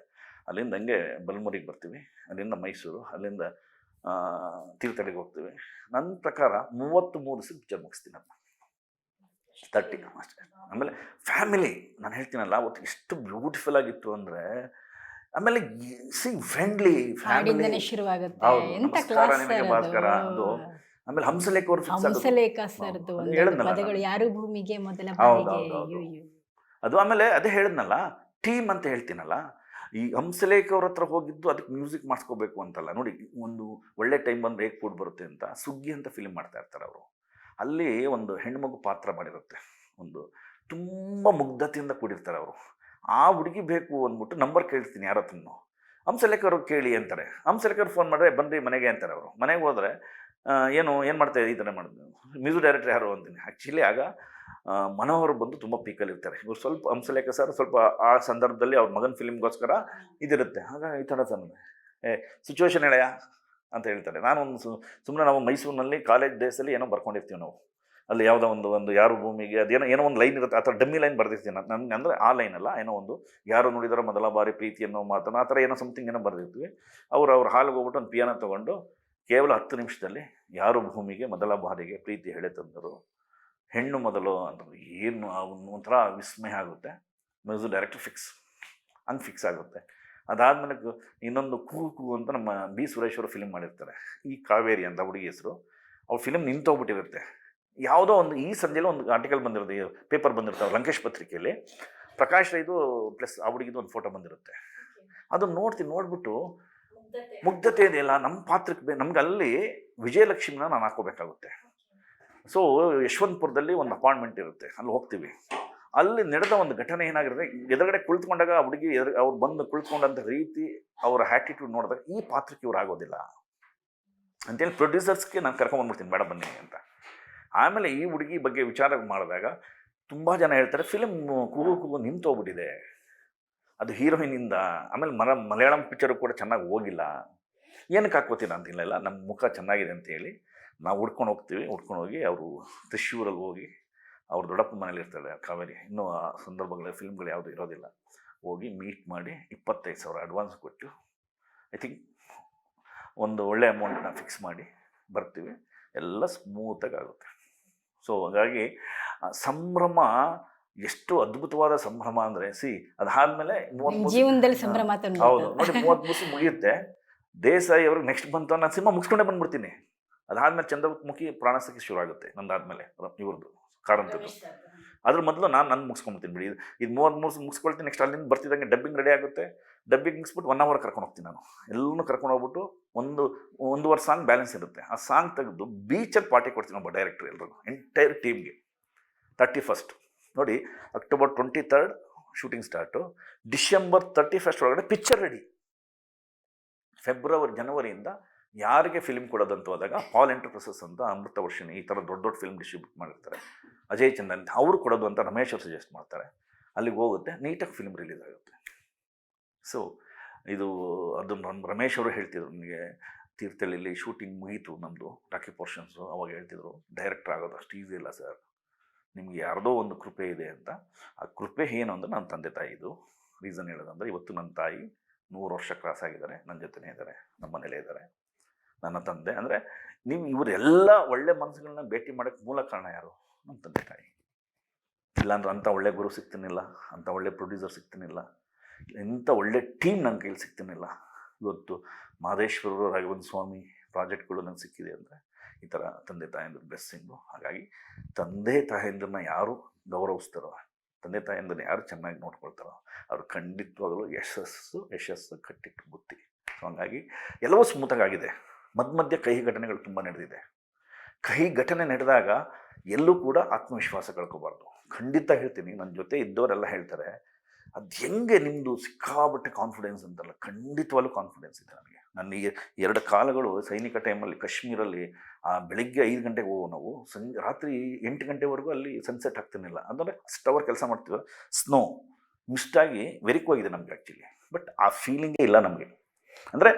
ಅಲ್ಲಿಂದ ಹಂಗೆ ಬಲ್ಮುರಿಗೆ ಬರ್ತೀವಿ. ಅಲ್ಲಿಂದ ಮೈಸೂರು, ಅಲ್ಲಿಂದ ತೀರ್ಥಳ್ಳಿಗೆ ಹೋಗ್ತೀವಿ. ನನ್ನ ಪ್ರಕಾರ ಮೂವತ್ತು ಮೂರು ದಿವಸ ಪಿಕ್ಚರ್ ಮುಗಿಸ್ತೀನಿ ಅದನ್ನ ತರ್ಟಿ ಅಷ್ಟೇ. ಆಮೇಲೆ ಫ್ಯಾಮಿಲಿ ನಾನು ಹೇಳ್ತೀನಲ್ಲ, ಅವತ್ತು ಎಷ್ಟು ಬ್ಯೂಟಿಫುಲ್ ಆಗಿತ್ತು ಅಂದರೆ ಆಮೇಲೆ ಸಿ ಫ್ರೆಂಡ್ಲಿ ಫ್ಯಾಮಿಲಿ ಶುರುವಾಗುತ್ತೆ. ಹೌದು, ಎಂತ ಕ್ಲಾಸ್ ನಿನಗೆ ಸರ್ ಭಾಸ್ಕರ, ಅದು. ಆಮೇಲೆ ಹಂಸಲೇಖ ಅವರು ಹಂಸಲೇಖ ಸರ್ದು ಅದು ಹೇಳಿದ್ನಲ್ಲ ಪದಗಳು ಯಾರು ಭೂಮಿಗೆ ಮೊದಲ ಬಾರಿಗೆ. ಅದು ಆಮೇಲೆ ಅದೇ ಹೇಳಿದ್ನಲ್ಲ ಟೀಮ್ ಅಂತ ಹೇಳ್ತೀನಲ್ಲ ಈ ಹಂಸಲೇಖ ಅವ್ರ ಹತ್ರ ಹೋಗಿದ್ದು ಅದಕ್ಕೆ ಮ್ಯೂಸಿಕ್ ಮಾಡಿಸ್ಕೋಬೇಕು ಅಂತಲ್ಲ. ನೋಡಿ ಒಂದು ಒಳ್ಳೆ ಟೈಮ್ ಬಂದ್ರೆ ಹೇಗೆ ಫುಡ್ ಬರುತ್ತೆ ಅಂತ ಸುಗ್ಗಿ ಅಂತ ಫಿಲ್ಮ್ ಮಾಡ್ತಾ ಇರ್ತಾರೆ ಅವರು. ಅಲ್ಲಿ ಒಂದು ಹೆಣ್ಮಗು ಪಾತ್ರ ಮಾಡಿರುತ್ತೆ. ಒಂದು ತುಂಬ ಮುಗ್ಧತೆಯಿಂದ ಕೂಡಿರ್ತಾರೆ ಅವರು. ಆ ಹುಡುಗಿ ಬೇಕು ಅಂದ್ಬಿಟ್ಟು ನಂಬರ್ ಕೇಳ್ತೀನಿ ಯಾರ ಹತ್ರನೂ ಹಂಸಲೇಖರ್ ಕೇಳಿ ಅಂತಾರೆ. ಹಂಸಲೇಖರ್ ಫೋನ್ ಮಾಡಿದ್ರೆ ಬನ್ನಿ ಮನೆಗೆ ಅಂತಾರೆ ಅವರು. ಮನೆಗೆ ಹೋದರೆ ಏನು ಏನು ಮಾಡ್ತಾ ಈ ಥರ ಮಾಡಿದ್ರು ಮ್ಯೂಸಿಕ್ ಡೈರೆಕ್ಟರ್ ಯಾರು ಅಂತೀನಿ. ಆ್ಯಕ್ಚುಲಿ ಆಗ ಮನೋಹರ್ ಬಂದು ತುಂಬ ಪೀಕಲ್ಲಿ ಇರ್ತಾರೆ. ಇವ್ರು ಸ್ವಲ್ಪ ಹಂಸಲೇಖ ಸರ್, ಸ್ವಲ್ಪ ಆ ಸಂದರ್ಭದಲ್ಲಿ ಅವ್ರ ಮಗನ ಫಿಲ್ಮ್ಗೋಸ್ಕರ ಇದಿರುತ್ತೆ. ಆಗ ಈ ಥರ ಸರ್ ಏ ಸಿಚುವೇಶನ್ ಹೇಳಯ್ಯ ಅಂತ ಹೇಳ್ತಾರೆ. ನಾನು ಒಂದು ಸುಮ್ಮನೆ ನಾವು ಮೈಸೂರಿನಲ್ಲಿ ಕಾಲೇಜ್ ಡೇಸಲ್ಲಿ ಏನೋ ಬರ್ಕೊಂಡಿರ್ತೀವಿ ನಾವು. ಅಲ್ಲಿ ಯಾವುದೋ ಒಂದು ಒಂದು ಯಾರು ಭೂಮಿಗೆ ಅದೇನೋ, ಏನೋ ಒಂದು ಲೈನ್ ಇರುತ್ತೆ, ಆ ಥರ ಡಮ್ಮಿ ಲೈನ್ ಬರ್ದಿರ್ತೀನಿ ನಾನು. ನನಗೆ ಅಂದರೆ ಆ ಲೈನ್ ಅಲ್ಲ, ಏನೋ ಒಂದು ಯಾರು ನೋಡಿದಾರೋ ಮೊದಲ ಬಾರಿ ಪ್ರೀತಿ ಅನ್ನೋ ಮಾತನ್ನು, ಆ ಥರ ಏನೋ ಸಮಥಿಂಗ್ ಏನೋ ಬರೆದಿರ್ತೀವಿ. ಅವ್ರು ಅವ್ರ ಹಾಲಿಗೆ ಹೋಗ್ಬಿಟ್ಟು ಒಂದು ಪಿಯಾನ ತೊಗೊಂಡು ಕೇವಲ ಹತ್ತು ನಿಮಿಷದಲ್ಲಿ ಯಾರು ಭೂಮಿಗೆ ಮೊದಲ ಬಾರಿಗೆ ಪ್ರೀತಿ ಹೇಳಿ ತಂದರು ಹೆಣ್ಣು ಮೊದಲು ಅಂದರು, ಏನು ಒಂಥರ ವಿಸ್ಮಯ ಆಗುತ್ತೆ. ಮ್ಯೂಸಿಕ್ ಡೈರೆಕ್ಟ್ ಫಿಕ್ಸ್, ಹಂಗೆ ಫಿಕ್ಸ್ ಆಗುತ್ತೆ. ಅದಾದಮೇಲೆ ಇನ್ನೊಂದು ಕೂ ಕೂ ಅಂತ ನಮ್ಮ ಬಿ ಸುರೇಶ್ವರ ಫಿಲ್ಮ್ ಮಾಡಿರ್ತಾರೆ, ಈ ಕಾವೇರಿ ಅಂತ ಹುಡುಗಿ ಹೆಸರು. ಅವ್ರ ಫಿಲ್ಮ್ ನಿಂತೋಗ್ಬಿಟ್ಟಿರುತ್ತೆ. ಯಾವುದೋ ಒಂದು ಈ ಸಂಜೆಲಿ ಒಂದು ಆರ್ಟಿಕಲ್ ಬಂದಿರುತ್ತೆ ಪೇಪರ್ ಬಂದಿರುತ್ತೆ ಲಂಕೇಶ್ ಪತ್ರಿಕೆಯಲ್ಲಿ. ಪ್ರಕಾಶ್ ರೈದು ಪ್ಲಸ್ ಆ ಹುಡುಗಿದು ಒಂದು ಫೋಟೋ ಬಂದಿರುತ್ತೆ. ಅದನ್ನು ನೋಡ್ತೀನಿ ನೋಡ್ಬಿಟ್ಟು ಮುಗ್ಧತೆ. ಇದೆಯಲ್ಲ ನಮ್ಮ ಪಾತ್ರಕ್ಕೆ ಬೇ ನಮ್ಗೆ ಅಲ್ಲಿ ವಿಜಯಲಕ್ಷ್ಮಿನ ನಾನು ಹಾಕೋಬೇಕಾಗುತ್ತೆ ಸೊ ಯಶವಂತಪುರದಲ್ಲಿ ಒಂದು ಅಪಾಯಿಂಟ್ಮೆಂಟ್ ಇರುತ್ತೆ ಅಲ್ಲಿ ಹೋಗ್ತೀವಿ. ಅಲ್ಲಿ ನಡೆದ ಒಂದು ಘಟನೆ ಏನಾಗಿರುತ್ತೆ ಎದುರುಗಡೆ ಕುಳಿತುಕೊಂಡಾಗ ಆ ಹುಡುಗಿ ಎದುರು ಅವ್ರು ಬಂದು ಕುಳಿತುಕೊಂಡಂಥ ರೀತಿ ಅವರ ಆ್ಯಟಿಟ್ಯೂಡ್ ನೋಡಿದಾಗ ಈ ಪಾತ್ರಕ್ಕೆ ಇವ್ರು ಆಗೋದಿಲ್ಲ. ಅಂತೇಳಿ ಪ್ರೊಡ್ಯೂಸರ್ಸ್ಗೆ ನಾನು ಕರ್ಕೊಂಬಂದ್ಬಿಡ್ತೀನಿ ಬೇಡ ಬನ್ನಿ ಅಂತ. ಆಮೇಲೆ ಈ ಹುಡುಗಿ ಬಗ್ಗೆ ವಿಚಾರ ಮಾಡಿದಾಗ ತುಂಬ ಜನ ಹೇಳ್ತಾರೆ ಫಿಲಮ್ ಕೂಗು ಕೂಗು ನಿಂತೋಗ್ಬಿಟ್ಟಿದೆ. ಅದು ಹೀರೋಯಿನಿಂದ ಆಮೇಲೆ ಮರ ಮಲಯಾಳಂ ಪಿಕ್ಚರು ಕೂಡ ಚೆನ್ನಾಗಿ ಹೋಗಿಲ್ಲ. ಏನಕ್ಕೆ ಹಾಕ್ಕೋತೀರ ಅಂತಿಲ್ಲ ನಮ್ಮ ಮುಖ ಚೆನ್ನಾಗಿದೆ ಅಂತೇಳಿ ನಾವು ಹುಡ್ಕೊಂಡು ಹೋಗ್ತೀವಿ, ಹುಡ್ಕೊಂಡು ಹೋಗಿ ಅವರು ತ್ರಿಶೂರಲ್ಲಿ ಹೋಗಿ ಅವ್ರ ದೊಡ್ಡಪ್ಪ ಮನೇಲಿ ಇರ್ತಾರೆ, ಕಾವೇರಿ. ಇನ್ನೂ ಆ ಸಂದರ್ಭಗಳ ಫಿಲ್ಮ್ಗಳು ಯಾವುದು ಇರೋದಿಲ್ಲ. ಹೋಗಿ ಮೀಟ್ ಮಾಡಿ ಇಪ್ಪತ್ತೈದು ಸಾವಿರ ಅಡ್ವಾನ್ಸ್ ಕೊಟ್ಟು ಐ ಥಿಂಕ್ ಒಂದು ಒಳ್ಳೆ ಅಮೌಂಟನ್ನ ಫಿಕ್ಸ್ ಮಾಡಿ ಬರ್ತೀವಿ. ಎಲ್ಲ ಸ್ಮೂತಾಗಿ ಆಗುತ್ತೆ. ಸೊ ಹಾಗಾಗಿ ಸಂಭ್ರಮ ಎಷ್ಟು ಅದ್ಭುತವಾದ ಸಂಭ್ರಮ ಅಂದರೆ ಸಿ ಅದಾದ್ಮೇಲೆ ಜೀವನದಲ್ಲಿ ಸಂಭ್ರಮ ಹೌದು. ನೋಡಿ ಮೂವತ್ತು ಮುಗಿಸಿ ಮುಗಿಯುತ್ತೆ. ದೇಸಾಯಿ ಅವ್ರಿಗೆ ನೆಕ್ಸ್ಟ್ ಬಂತು ನಾನು ಸಿನಿಮಾ ಮುಗಿಸ್ಕೊಂಡೇ ಬಂದ್ಬಿಡ್ತೀನಿ. ಅದಾದ್ಮೇಲೆ ಚಂದ್ರಮುಖಿ ಪ್ರಾಣಸಕ್ಕೆ ಶುರು ಆಗುತ್ತೆ ನಂದಾದ್ಮೇಲೆ ಇವ್ರದ್ದು ಕಾರಂತದ್ದು. ಅದ್ರ ಮೊದಲು ನಾನು ನಾನು ಮುಗಿಸ್ಕೊಂಡ್ಬಿಡ್ತೀನಿ ಬಿಡಿ. ಇದು ಇದು ಮೂವತ್ತು ಮೂರು ಮುಗಿಸ್ಕೊಳ್ತೀನಿ ನೆಕ್ಸ್ಟ್ ಅಲ್ಲಿಂದ ಬರ್ತಿದ್ದಂಗೆ ಡಬ್ಬಿಂಗ್ ರೆಡಿ ಆಗುತ್ತೆ. ಡಬ್ಬಿಂಗ್ ಮುಗಿಸ್ಬಿಟ್ಟು ಒನ್ ಅವರ್ ಕರ್ಕೊಂಡು ಹೋಗ್ತೀನಿ ನಾನು. ಎಲ್ಲನೂ ಕರ್ಕೊಂಡು ಹೋಗ್ಬಿಟ್ಟು ಒಂದು ಒಂದೂವರೆ ಸಾಂಗ್ ಬ್ಯಾಲೆನ್ಸ್ ಇರುತ್ತೆ. ಆ ಸಾಂಗ್ ತೆಗೆದು ಬೀಚಲ್ಲಿ ಪಾರ್ಟಿ ಕೊಡ್ತೀನಿ ಒಬ್ಬ ಡೈರೆಕ್ಟರ್ ಎಲ್ರಿಗೂ ಎಂಟೈರ್ ಟೀಮ್ಗೆ ತರ್ಟಿ ಫಸ್ಟ್ ನೋಡಿ October twenty third shooting start December thirty first ಒಳಗಡೆ ಪಿಕ್ಚರ್ ರೆಡಿ ಫೆಬ್ರವರಿ ಜನವರಿಯಿಂದ ಯಾರಿಗೆ ಫಿಲ್ಮ್ ಕೊಡೋದಂತ ಹೋದಾಗ ಪಾಲ್ ಎಂಟರ್ಪ್ರೈಸಸ್ ಅಂತ ಅಮೃತ ವರ್ಷಿಣಿ ಈ ಥರ ದೊಡ್ಡ ದೊಡ್ಡ ಫಿಲ್ಮ್ ಡಿಸ್ಟ್ರಿಬ್ಯೂಟ್ ಮಾಡಿರ್ತಾರೆ. ಅಜಯ್ ಚಂದನ್, ಅವರು ಕೊಡೋದು ಅಂತ ರಮೇಶ್ ಅವ್ರು ಸಜೆಸ್ಟ್ ಮಾಡ್ತಾರೆ. ಅಲ್ಲಿಗೆ ಹೋಗುತ್ತೆ ನೀಟಾಗಿ ಫಿಲ್ಮ್ ರಿಲೀಸ್ ಆಗುತ್ತೆ. ಸೊ ಇದು ಅದು ನನ್ನ ರಮೇಶ್ ಅವರು ಹೇಳ್ತಿದ್ರು ನನಗೆ ತೀರ್ಥಳ್ಳಿಲಿ ಶೂಟಿಂಗ್ ಮುಗೀತು ನಮ್ಮದು ರಾಕಿ ಪೋರ್ಷನ್ಸು ಅವಾಗ ಹೇಳ್ತಿದ್ರು ಡೈರೆಕ್ಟರ್ ಆಗೋದು ಅಷ್ಟು ಈಸಿ ಇಲ್ಲ ಸರ್ ನಿಮಗೆ ಯಾರ್ದೋ ಒಂದು ಕೃಪೆ ಇದೆ ಅಂತ. ಆ ಕೃಪೆ ಏನು ಅಂದರೆ ನನ್ನ ತಂದೆ ತಾಯಿದು ರೀಸನ್ ಹೇಳೋದಂದ್ರೆ ಇವತ್ತು ನನ್ನ ತಾಯಿ ನೂರು ವರ್ಷ ಕ್ರಾಸ್ ಆಗಿದ್ದಾರೆ ನನ್ನ ಜೊತೆನೇ ಇದ್ದಾರೆ ನಮ್ಮ ಮನೇಲೇ ಇದ್ದಾರೆ. ನನ್ನ ತಂದೆ ಅಂದರೆ ನೀವು ಇವರೆಲ್ಲ ಒಳ್ಳೆ ಮನಸ್ಸುಗಳನ್ನ ಭೇಟಿ ಮಾಡೋಕ್ಕೆ ಮೂಲ ಕಾರಣ ಯಾರು? ನಮ್ಮ ತಂದೆ ತಾಯಿ. ಇಲ್ಲಾಂದ್ರೆ ಅಂಥ ಒಳ್ಳೆ ಗುರು ಸಿಗ್ತೀನಿಲ್ಲ ಅಂಥ ಒಳ್ಳೆ ಪ್ರೊಡ್ಯೂಸರ್ ಸಿಗ್ತೀನಿಲ್ಲ ಇಂಥ ಒಳ್ಳೆ ಟೀಮ್ ನನ್ನ ಕೈಲಿ ಸಿಗ್ತೀನಿಲ್ಲ ಇವತ್ತು ಮಹದೇಶ್ವರರು ರಾಘವೇಂದ್ರ ಸ್ವಾಮಿ ಪ್ರಾಜೆಕ್ಟ್ಗಳು ನನಗೆ ಸಿಕ್ಕಿದೆ ಅಂದರೆ ಈ ಥರ ತಂದೆ ತಾಯಂದ್ರ ಬ್ಲೆಸ್ಸಿಂಗು ಹಾಗಾಗಿ ತಂದೆ ತಾಯಂದ್ರನ್ನ ಯಾರು ಗೌರವಿಸ್ತಾರೋ, ತಂದೆ ತಾಯಂದ್ರನ್ನ ಯಾರು ಚೆನ್ನಾಗಿ ನೋಡ್ಕೊಳ್ತಾರೋ, ಅವ್ರು ಖಂಡಿತವಾಗಲೂ ಯಶಸ್ಸು ಯಶಸ್ಸು ಕಟ್ಟಿಟ್ಟು ಬುತ್ತಿ. ಹಂಗಾಗಿ ಎಲ್ಲವೂ ಸ್ಮೂತಾಗಿದೆ ಮಧ್ಯ ಮಧ್ಯೆ ಕಹಿ ಘಟನೆಗಳು ತುಂಬ ನಡೆದಿದೆ. ಕಹಿ ಘಟನೆ ನಡೆದಾಗ ಎಲ್ಲೂ ಕೂಡ ಆತ್ಮವಿಶ್ವಾಸ ಕಳ್ಕೋಬಾರ್ದು. ಖಂಡಿತ ಹೇಳ್ತೀನಿ ನನ್ನ ಜೊತೆ ಇದ್ದವರೆಲ್ಲ ಹೇಳ್ತಾರೆ ಅದು ಹೆಂಗೆ ನಿಮ್ಮದು ಸಿಕ್ಕಾಬಟ್ಟೆ ಕಾನ್ಫಿಡೆನ್ಸ್ ಅಂತಲ್ಲ, ಖಂಡಿತವಾಗ್ಲೂ ಕಾನ್ಫಿಡೆನ್ಸ್ ಇದೆ ನನಗೆ. ನನ್ನ ಎರಡು ಕಾಲಗಳು ಸೈನಿಕ ಟೈಮಲ್ಲಿ ಕಾಶ್ಮೀರಲ್ಲಿ, ಆ ಬೆಳಿಗ್ಗೆ ಐದು ಗಂಟೆಗೆ ಹೋಗೋ ನಾವು ಸಂ ರಾತ್ರಿ ಎಂಟು ಗಂಟೆವರೆಗೂ ಅಲ್ಲಿ ಸನ್ಸೆಟ್ ಆಗ್ತಿರ್ಲಿಲ್ಲ. ಅಂದರೆ ಅಷ್ಟು ಅವರ್ ಕೆಲಸ ಮಾಡ್ತೀವಿ ಸ್ನೋ ಮಿಸ್ಟಾಗಿ ಹೋಗಿದೆ ನಮಗೆ ಆ್ಯಕ್ಚುಲಿ ಬಟ್ ಆ ಫೀಲಿಂಗೇ ಇಲ್ಲ ನಮಗೆ. ಅಂದರೆ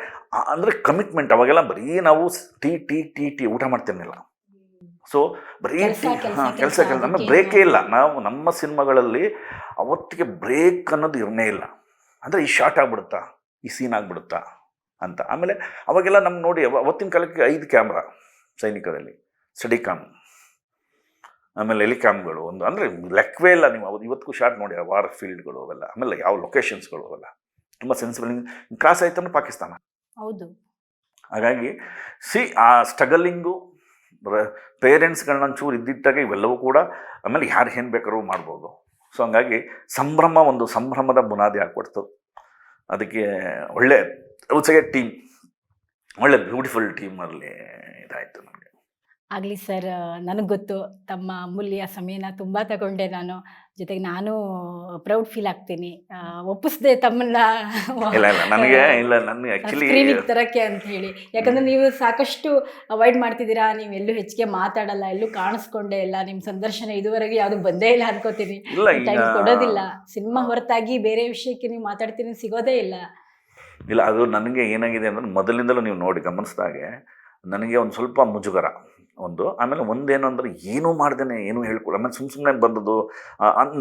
ಅಂದರೆ ಕಮಿಟ್ಮೆಂಟ್ ಅವಾಗೆಲ್ಲ ಬರೀ ನಾವು ಟೀ ಟೀ ಟೀ ಟೀ ಊಟ ಮಾಡ್ತಿರ್ಲಿಲ್ಲ. ಸೊ ಬರೀ ಕೆಲ್ಸ, ಕೆಲ್ಸ, ಹಾಂ ಕೆಲಸ ಕೆಲಸ ಅಂದರೆ ಬ್ರೇಕೇ ಇಲ್ಲ. ನಾವು ನಮ್ಮ ಸಿನಿಮಾಗಳಲ್ಲಿ ಅವತ್ತಿಗೆ ಬ್ರೇಕ್ ಅನ್ನೋದು ಇರನೇ ಇಲ್ಲ. ಅಂದರೆ ಈ ಶಾರ್ಟ್ ಆಗ್ಬಿಡುತ್ತಾ? ಈ ಸೀನ್ ಆಗ್ಬಿಡುತ್ತಾ? ಅಂತ. ಆಮೇಲೆ ಅವಾಗೆಲ್ಲ ನಮ್ಮ ನೋಡಿ ಅವ- ಅವತ್ತಿನ ಕಾಲಕ್ಕೆ ಐದು ಕ್ಯಾಮ್ರಾ ಸೈನಿಕರಲ್ಲಿ. ಸ್ಟಡಿ ಕ್ಯಾಮ್ ಆಮೇಲೆ ಎಲಿಕಾಮ್ಗಳು ಒಂದು. ಅಂದರೆ ಲೆಕ್ಕವೇ ಇಲ್ಲ ನೀವು. ಅವತ್ತು ಇವತ್ತಿಗೂ ಶಾರ್ಟ್ ನೋಡಿ ಆ ವಾರ್ ಫೀಲ್ಡ್ಗಳು ಅವೆಲ್ಲ. ಆಮೇಲೆ ಯಾವ ಲೊಕೇಶನ್ಸ್ಗಳು ಅವೆಲ್ಲ. ತುಂಬ ಸೆನ್ಸಿಬಲ್ ಕ್ರಾಸ್ ಆಯ್ತು ಅಂದ್ರೆ ಪಾಕಿಸ್ತಾನ. ಹೌದು. ಹಾಗಾಗಿ ಸಿ ಆ ಸ್ಟ್ರಗಲಿಂಗು ಪೇರೆಂಟ್ಸ್ಗಳನ್ನ ಚೂರು ಇದ್ದಿಟ್ಟಾಗ ಇವೆಲ್ಲವೂ ಕೂಡ ಆಮೇಲೆ ಯಾರು ಏನು ಬೇಕಾದ್ರೂ ಮಾಡ್ಬೋದು. ಸೊ ಹಂಗಾಗಿ ಸಂಭ್ರಮ ಒಂದು ಸಂಭ್ರಮದ ಬುನಾದಿ ಹಾಕ್ಕೊಡ್ತು ಅದಕ್ಕೆ ಒಳ್ಳೆ ಉತ್ಸಗೆ ಟೀಮ್ ಒಳ್ಳೆ ಬ್ಯೂಟಿಫುಲ್ ಟೀಮಲ್ಲಿ ಇದಾಯಿತು ನನಗೆ ಆಗಲಿ ಸರ್ ನನಗೆ ಗೊತ್ತು ತಮ್ಮ ಅಮೂಲ್ಯ ಸಮಯನ ತುಂಬ ತಗೊಂಡೆ ನಾನು. ಜೊತೆಗೆ ನಾನು ಪ್ರೌಡ್ ಫೀಲ್ ಆಗ್ತೀನಿ. ಒಪ್ಪಿಸ್ದೆ ತಮ್ಮನ್ನ. ನನಗೆ ಇಲ್ಲ ನನಗೆ ಆ್ಯಕ್ಚುಲಿ ತರಕ್ಕೆ ಅಂತ ಹೇಳಿ. ಯಾಕಂದ್ರೆ ನೀವು ಸಾಕಷ್ಟು ಅವಾಯ್ಡ್ ಮಾಡ್ತಿದ್ದೀರಾ ನೀವು ಎಲ್ಲೂ ಹೆಚ್ಚಿಗೆ ಮಾತಾಡಲ್ಲ ಎಲ್ಲೂ ಕಾಣಿಸ್ಕೊಂಡೇ ಇಲ್ಲ ನಿಮ್ಮ ಸಂದರ್ಶನ ಇದುವರೆಗೆ ಯಾವುದು ಬಂದೇ ಇಲ್ಲ ಅನ್ಕೋತೀನಿ. ಟೈಮ್ ಕೊಡೋದಿಲ್ಲ. ಸಿನಿಮಾ ಹೊರತಾಗಿ ಬೇರೆ ವಿಷಯಕ್ಕೆ ನೀವು ಮಾತಾಡ್ತೀನಿ ಸಿಗೋದೇ ಇಲ್ಲ. ಇಲ್ಲ ಅದು ನನಗೆ ಏನಾಗಿದೆ ಅಂದ್ರೆ ಮೊದಲಿಂದಲೂ ನೀವು ನೋಡಿ ಗಮನಿಸಿದಾಗೆ ನನಗೆ ಒಂದು ಸ್ವಲ್ಪ ಮುಜುಗರ. ಒಂದು. ಆಮೇಲೆ ಒಂದೇನು ಅಂದರೆ ಏನೂ ಮಾಡ್ದೇ ಏನೂ ಹೇಳ್ಕೊಡ ಆಮೇಲೆ ಸುಮ್ಮ ಸುಮ್ಮನೆ ಬಂದದ್ದು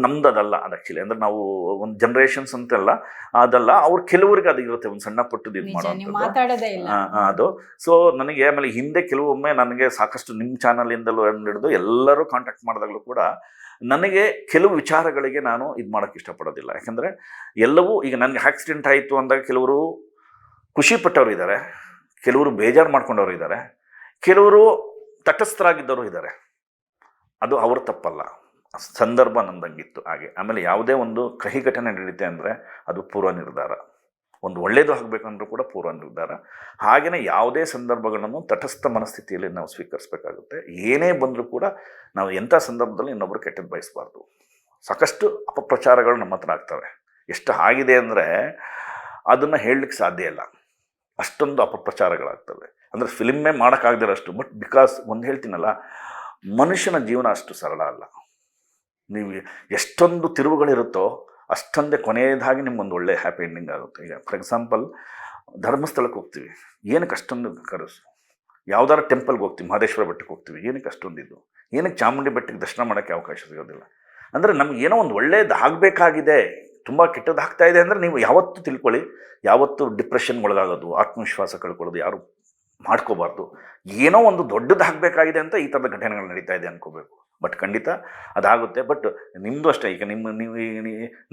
ನಮ್ದು ಅದಲ್ಲ ಅದು ಆ್ಯಕ್ಚುಲಿ ಅಂದರೆ ನಾವು ಒಂದು ಜನ್ರೇಷನ್ಸ್ ಅಂತೆಲ್ಲ ಅದಲ್ಲ ಅವ್ರು ಕೆಲವರಿಗೆ ಅದು ಇರುತ್ತೆ ಒಂದು ಸಣ್ಣ ಪುಟ್ಟದ್ದು ಇದು ಮಾಡೋದು ಅದು. ಸೊ ನನಗೆ ಆಮೇಲೆ ಹಿಂದೆ ಕೆಲವೊಮ್ಮೆ ನನಗೆ ಸಾಕಷ್ಟು ನಿಮ್ಮ ಚಾನಲಿಂದಲೂ ಹಿಡಿದು ಎಲ್ಲರೂ ಕಾಂಟ್ಯಾಕ್ಟ್ ಮಾಡಿದಾಗಲೂ ಕೂಡ ನನಗೆ ಕೆಲವು ವಿಚಾರಗಳಿಗೆ ನಾನು ಇದು ಮಾಡೋಕ್ಕೆ ಇಷ್ಟಪಡೋದಿಲ್ಲ. ಯಾಕಂದರೆ ಎಲ್ಲವೂ ಈಗ ನನಗೆ ಆಕ್ಸಿಡೆಂಟ್ ಆಯಿತು ಅಂದಾಗ ಕೆಲವರು ಖುಷಿಪಟ್ಟವರು ಇದ್ದಾರೆ ಕೆಲವರು ಬೇಜಾರು ಮಾಡ್ಕೊಂಡವರು ಇದ್ದಾರೆ ಕೆಲವರು ತಟಸ್ಥರಾಗಿದ್ದವರು ಇದ್ದಾರೆ. ಅದು ಅವ್ರ ತಪ್ಪಲ್ಲ. ಸಂದರ್ಭ ನಂದಂಗಿತ್ತು ಹಾಗೆ. ಆಮೇಲೆ ಯಾವುದೇ ಒಂದು ಕಹಿ ಘಟನೆ ನಡೀತೆ ಅಂದರೆ ಅದು ಪೂರ್ವ ನಿರ್ಧಾರ. ಒಂದು ಒಳ್ಳೆಯದು ಆಗಬೇಕಂದ್ರೂ ಕೂಡ ಪೂರ್ವ ನಿರ್ಧಾರ. ಹಾಗೆಯೇ ಯಾವುದೇ ಸಂದರ್ಭಗಳನ್ನು ತಟಸ್ಥ ಮನಸ್ಥಿತಿಯಲ್ಲಿ ನಾವು ಸ್ವೀಕರಿಸಬೇಕಾಗುತ್ತೆ. ಏನೇ ಬಂದರೂ ಕೂಡ ನಾವು ಎಂಥ ಸಂದರ್ಭದಲ್ಲಿ ಇನ್ನೊಬ್ಬರು ಕೆಟ್ಟದ್ದು ಬಯಸಬಾರ್ದು. ಸಾಕಷ್ಟು ಅಪಪ್ರಚಾರಗಳು ನಮ್ಮ ಹತ್ರ ಆಗ್ತವೆ. ಎಷ್ಟು ಆಗಿದೆ ಅಂದರೆ ಅದನ್ನು ಹೇಳಲಿಕ್ಕೆ ಸಾಧ್ಯ ಇಲ್ಲ. ಅಷ್ಟೊಂದು ಅಪಪ್ರಚಾರಗಳಾಗ್ತವೆ. ಅಂದರೆ ಫಿಲ್ಮೇ ಮಾಡೋಕ್ಕಾಗದಿರೋಷ್ಟು ಬಟ್ ಬಿಕಾಸ್ ಒಂದು ಹೇಳ್ತೀನಲ್ಲ, ಮನುಷ್ಯನ ಜೀವನ ಅಷ್ಟು ಸರಳ ಅಲ್ಲ. ನೀವು ಎಷ್ಟೊಂದು ತಿರುವುಗಳಿರುತ್ತೋ ಅಷ್ಟೊಂದೇ ಕೊನೆಯದಾಗಿ ನಿಮ್ಗೊಂದು ಒಳ್ಳೆ ಹ್ಯಾಪಿ ಎಂಡಿಂಗ್ ಆಗುತ್ತೆ. ಈಗ ಫಾರ್ ಎಕ್ಸಾಂಪಲ್ ಧರ್ಮಸ್ಥಳಕ್ಕೆ ಹೋಗ್ತೀವಿ. ಏನಕ್ಕೆ ಅಷ್ಟೊಂದು ಕರೆಸು ಯಾವ್ದಾರ ಟೆಂಪಲ್ಗೆ ಹೋಗ್ತೀವಿ, ಮಹದೇಶ್ವರ ಬೆಟ್ಟಕ್ಕೆ ಹೋಗ್ತೀವಿ, ಏನಕ್ಕೆ ಅಷ್ಟೊಂದಿದ್ದು ಏನಕ್ಕೆ ಚಾಮುಂಡಿ ಬೆಟ್ಟಕ್ಕೆ ದರ್ಶನ ಮಾಡೋಕ್ಕೆ ಅವಕಾಶ ಸಿಗೋದಿಲ್ಲ? ಅಂದರೆ ನಮ್ಗೆ ಏನೋ ಒಂದು ಒಳ್ಳೇದು ಆಗಬೇಕಾಗಿದೆ, ತುಂಬ ಕೆಟ್ಟದ್ದು ಆಗ್ತಾ ಇದೆ ಅಂದರೆ ನೀವು ಯಾವತ್ತೂ ತಿಳ್ಕೊಳ್ಳಿ, ಯಾವತ್ತೂ ಡಿಪ್ರೆಷನ್ಗೊಳಗಾಗೋದು ಆತ್ಮವಿಶ್ವಾಸ ಕಳ್ಕೊಳ್ಳೋದು ಯಾರು ಮಾಡ್ಕೋಬಾರ್ದು. ಏನೋ ಒಂದು ದೊಡ್ಡದು ಆಗಬೇಕಾಗಿದೆ ಅಂತ ಈ ಥರದ ಘಟನೆಗಳು ನಡೀತಾ ಇದೆ ಅನ್ಕೋಬೇಕು. ಬಟ್ ಖಂಡಿತ ಅದಾಗುತ್ತೆ. ಬಟ್ ನಿಮ್ಮದು ಅಷ್ಟೇ. ಈಗ ನಿಮ್ಮ, ನೀವು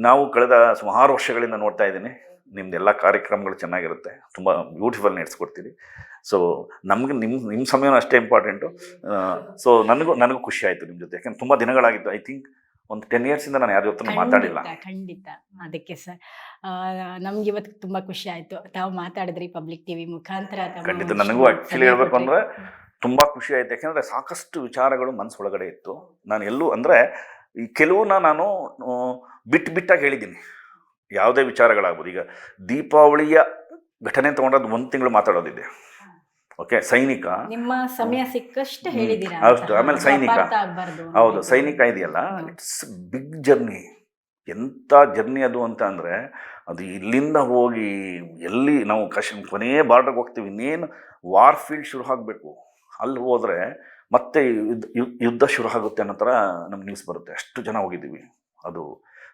ನಾವು ಕಳೆದ ಸುಮಾರು ವರ್ಷಗಳಿಂದ ನೋಡ್ತಾ ಇದ್ದೀನಿ. ನಿಮ್ದೆಲ್ಲ ಕಾರ್ಯಕ್ರಮಗಳು ಚೆನ್ನಾಗಿರುತ್ತೆ. ತುಂಬ ಬ್ಯೂಟಿಫುಲ್ ನಡೆಸ್ಕೊಡ್ತೀರಿ. ಸೊ ನಮ್ಗೆ ನಿಮ್ಮ ನಿಮ್ಮ ಸಮಯನೂ ಅಷ್ಟೇ ಇಂಪಾರ್ಟೆಂಟು ಸೊ ನನಗೂ ನನಗೂ ಖುಷಿ ಆಯಿತು ನಿಮ್ಮ ಜೊತೆ. ಯಾಕಂದ್ರೆ ತುಂಬ ದಿನಗಳಾಗಿತ್ತು. ಐ ಥಿಂಕ್ ಒಂದು ಟೆನ್ ಇಯರ್ಸಿಂದ ನಾನು ಯಾರ ಜೊತೆ ಮಾತಾಡಿಲ್ಲ. ಖಂಡಿತ ಅದಕ್ಕೆ ಸರ್ ನಮ್ಗೆ ಇವತ್ತು ತುಂಬಾ ಖುಷಿ ಆಯ್ತು. ತಾವು ಮಾತಾಡಿದ್ರಿ ಪಬ್ಲಿಕ್ ಟಿವಿ ಮುಖಾಂತರ ಖಂಡಿತ ನನಗೂ ಆಕ್ಚುಲಿ ಹೇಳ್ಬೇಕು ಅಂದ್ರೆ ತುಂಬಾ ಖುಷಿ ಆಯ್ತು. ಯಾಕಂದ್ರೆ ಸಾಕಷ್ಟು ವಿಚಾರಗಳು ಮನಸ್ಸು ಒಳಗಡೆ ಇತ್ತು. ನಾನು ಎಲ್ಲೂ ಅಂದ್ರೆ ಈ ಕೆಲವನ್ನ ನಾನು ಬಿಟ್ಟು ಬಿಟ್ಟಾಗಿ ಹೇಳಿದ್ದೀನಿ. ಯಾವುದೇ ವಿಚಾರಗಳಾಗ್ಬೋದು. ಈಗ ದೀಪಾವಳಿಯ ಘಟನೆ ತೊಗೊಂಡದ್ದು ಒಂದು ತಿಂಗಳು ಮಾತಾಡೋದಿದೆ. ಓಕೆ ಸೈನಿಕ ನಿಮ್ಮ ಸಮಯ ಸಿಕ್ಕಷ್ಟು. ಹೇಳಿದ್ದೀರಾ ಅಷ್ಟು. ಆಮೇಲೆ ಸೈನಿಕ. ಹೌದು ಸೈನಿಕ ಇದೆಯಲ್ಲ. ಇಟ್ಸ್ ಬಿಗ್ ಜರ್ನಿ ಎಂಥ ಜರ್ನಿ ಅದು ಅಂತ ಅಂದರೆ ಅದು ಇಲ್ಲಿಂದ ಹೋಗಿ ಎಲ್ಲಿ ನಾವು ಕಶ್ ಕೊನೆಯ ಬಾರ್ಡ್ರಿಗೆ ಹೋಗ್ತೀವಿ ಇನ್ನೇನು ವಾರ್ ಫೀಲ್ಡ್ ಶುರು ಆಗಬೇಕು ಅಲ್ಲಿ ಹೋದರೆ ಮತ್ತೆ ಯುದ್ಧ ಯುದ್ಧ ಶುರು ಆಗುತ್ತೆ ಅನ್ನೋ ಥರ ನಮ್ಗೆ ನ್ಯೂಸ್ ಬರುತ್ತೆ ಅಷ್ಟು ಜನ ಹೋಗಿದ್ದೀವಿ ಅದು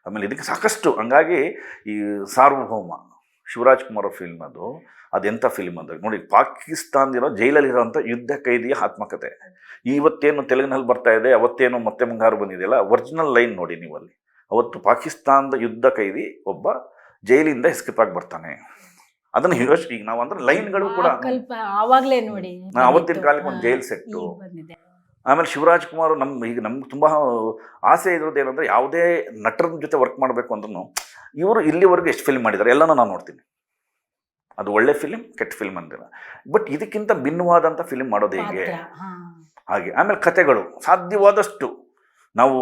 ಆಮೇಲೆ ಇದಕ್ಕೆ ಸಾಕಷ್ಟು ಹಂಗಾಗಿ ಈ ಸಾರ್ವಭೌಮ ಶಿವರಾಜ್ ಕುಮಾರ್ ಫಿಲ್ಮ್ ಅದು. ಅದೆಂಥ ಫಿಲ್ಮ್ ಅಂದರೆ ನೋಡಿ ಪಾಕಿಸ್ತಾನದಿರೋ ಜೈಲಲ್ಲಿರೋಂಥ ಯುದ್ಧ ಕೈದಿಯ ಆತ್ಮಕತೆ. ಇವತ್ತೇನು ತೆಲುಗಿನಲ್ಲಿ ಬರ್ತಾ ಇದೆ ಅವತ್ತೇನು ಮತ್ತೆ ಮುಂಗಾರು ಬಂದಿದೆಯಲ್ಲ ಒರಿಜಿನಲ್ ಲೈನ್ ನೋಡಿ ನೀವು ಅಲ್ಲಿ ಅವತ್ತು ಪಾಕಿಸ್ತಾನದ ಯುದ್ಧ ಕೈದಿ ಒಬ್ಬ ಜೈಲಿಂದ ಎಸ್ಕೇಪ್ ಆಗಿ ಬರ್ತಾನೆ. ಅದನ್ನು ಹೀರೋಸ್ ಈಗ ನಾವು ಅಂದ್ರೆ ಲೈನ್ಗಳು ಕೂಡ ಆವಾಗಲೇ ನೋಡಿ. ಅವತ್ತಿನ ಕಾಲಕ್ಕೆ ಒಂದು ಜೈಲ್ ಸೆಟ್ಟು ಆಮೇಲೆ ಶಿವರಾಜ್ ಕುಮಾರ್ ನಮ್ಮ ಈಗ ನಮ್ಗೆ ತುಂಬ ಆಸೆ ಇರೋದು ಏನಂದ್ರೆ ಯಾವುದೇ ನಟರ ಜೊತೆ ವರ್ಕ್ ಮಾಡಬೇಕು ಅಂದ್ರೂ ಇವರು ಇಲ್ಲಿವರೆಗೂ ಎಷ್ಟು ಫಿಲ್ಮ್ ಮಾಡಿದ್ದಾರೆ ಎಲ್ಲನೂ ನಾನು ನೋಡ್ತೀನಿ. ಅದು ಒಳ್ಳೆ ಫಿಲಿಮ್ ಕೆಟ್ಟ ಫಿಲ್ಮ್ ಅಂದಿಲ್ಲ. ಬಟ್ ಇದಕ್ಕಿಂತ ಭಿನ್ನವಾದಂಥ ಫಿಲಿಮ್ ಮಾಡೋದು ಹೇಗೆ? ಹಾಗೆ. ಆಮೇಲೆ ಕತೆಗಳು ಸಾಧ್ಯವಾದಷ್ಟು ನಾವು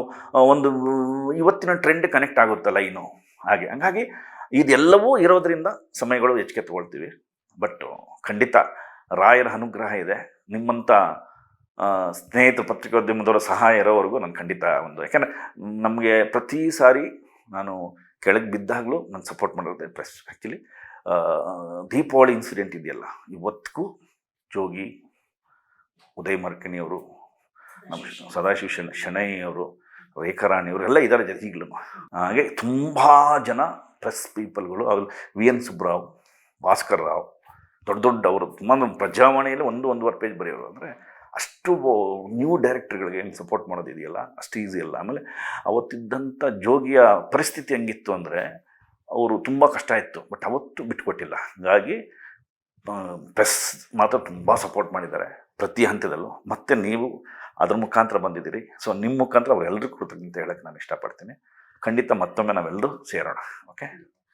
ಒಂದು ಇವತ್ತಿನ ಟ್ರೆಂಡ್ ಕನೆಕ್ಟ್ ಆಗುತ್ತಲ್ಲ ಇನ್ನು? ಹಾಗೆ. ಹಂಗಾಗಿ ಇದೆಲ್ಲವೂ ಇರೋದರಿಂದ ಸಮಯಗಳು ಹೆಚ್ಚಿಗೆ ತಗೊಳ್ತೀವಿ. ಬಟ್ ಖಂಡಿತ ರಾಯರ ಅನುಗ್ರಹ ಇದೆ. ನಿಮ್ಮಂಥ ಸ್ನೇಹಿತರು ಪತ್ರಿಕೋದ್ಯಮದವರ ಸಹಾಯ ಇರೋವರೆಗೂ ನಾನು ಖಂಡಿತ ಒಂದು ಯಾಕಂದರೆ ನಮಗೆ ಪ್ರತಿ ಸಾರಿ ನಾನು ಕೆಳಗೆ ಬಿದ್ದಾಗಲೂ ನಾನು ಸಪೋರ್ಟ್ ಮಾಡಿರೋದೆ ಪ್ರೆಸ್ ಆ್ಯಕ್ಚುಲಿ ದೀಪಾವಳಿ ಇನ್ಸಿಡೆಂಟ್ ಇದೆಯಲ್ಲ, ಇವತ್ತಿಗೂ ಜೋಗಿ, ಉದಯ್ ಮರ್ಕಣಿಯವರು ನಮ್ಮ ಸದಾಶಿವ ಶಣ ಶಣೈ ಅವರು, ರೇಖಾರಾಣಿ ಅವರು ಎಲ್ಲ ಇದ್ದಾರೆ ಜನ ಹಾಗೆ ತುಂಬ ಜನ ಪ್ರೆಸ್ ಪೀಪಲ್ಗಳು ಅವರು ವಿ ಎನ್ ಸುಬ್ರಾವ್, ಭಾಸ್ಕರ್ ರಾವ್, ದೊಡ್ಡ ದೊಡ್ಡ ಅವರು, ತುಂಬ ಪ್ರಜಾವಾಣಿಯಲ್ಲಿ ಒಂದು, ಒಂದೂವರೆ ಪೇಜ್ ಬರೆಯೋರು ಅಂದರೆ ಅಷ್ಟು ನ್ಯೂ ಡೈರೆಕ್ಟ್ರ್ಗಳಿಗೆ ಏನು ಸಪೋರ್ಟ್ ಮಾಡೋದಿದೆಯಲ್ಲ ಅಷ್ಟು ಈಸಿ ಅಲ್ಲ. ಆಮೇಲೆ ಅವತ್ತಿದ್ದಂಥ ಜೋಗಿಯ ಪರಿಸ್ಥಿತಿ ಹೆಂಗಿತ್ತು ಅಂದರೆ ಅವರು ತುಂಬ ಕಷ್ಟ ಇತ್ತು. ಬಟ್ ಅವತ್ತು ಬಿಟ್ಕೊಟ್ಟಿಲ್ಲ. ಹಾಗಾಗಿ ಪ್ರೆಸ್ ಮಾತ್ರ ತುಂಬ ಸಪೋರ್ಟ್ ಮಾಡಿದ್ದಾರೆ. ಪ್ರತಿ ಹಂತದಲ್ಲೂ. ಮತ್ತು ನೀವು ಅದ್ರ ಮುಖಾಂತರ ಬಂದಿದ್ದೀರಿ. ಸೊ ನಿಮ್ಮ ಮುಖಾಂತರ ಅವರೆಲ್ಲರಿಗೂ ಕೃತಜ್ಞತೆ ಹೇಳಕ್ಕೆ ನಾನು ಇಷ್ಟಪಡ್ತೀನಿ. ಖಂಡಿತ ಮತ್ತೊಮ್ಮೆ ನಾವೆಲ್ಲರೂ ಸೇರೋಣ. ಓಕೆ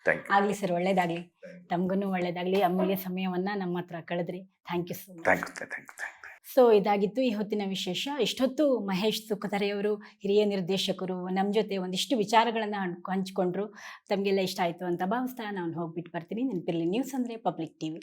ಥ್ಯಾಂಕ್ ಯು ಆಗಲಿ ಸರ್ ಒಳ್ಳೇದಾಗಲಿ. ತಮಗೂ ಒಳ್ಳೇದಾಗಲಿ. ಅಮೂಲ್ಯ ಸಮಯವನ್ನು ನಮ್ಮ ಹತ್ರ ಕಳೆದ್ರಿ. Thank you so much thank you thank you thank you so ಇದಾಗಿತ್ತು ಈ ಹೊತ್ತಿನ ವಿಶೇಷ. ಇಷ್ಟೊತ್ತು ಮಹೇಶ್ ಸುಖಧರೆಯವರು ಹಿರಿಯ ನಿರ್ದೇಶಕರು ನಮ್ಮ ಜೊತೆ ಒಂದಿಷ್ಟು ವಿಚಾರಗಳನ್ನು ಹಂಚ್ಕೊಂಡ್ರು. ತಮಗೆಲ್ಲ ಇಷ್ಟ ಆಯಿತು ಅಂತ ಭಾವಿಸ್ತಾ ನಾನು ಹೋಗ್ಬಿಟ್ಟು ಬರ್ತೀನಿ. ನೆನಪಿರಲಿ ನ್ಯೂಸ್ ಅಂದರೆ ಪಬ್ಲಿಕ್ ಟಿವಿ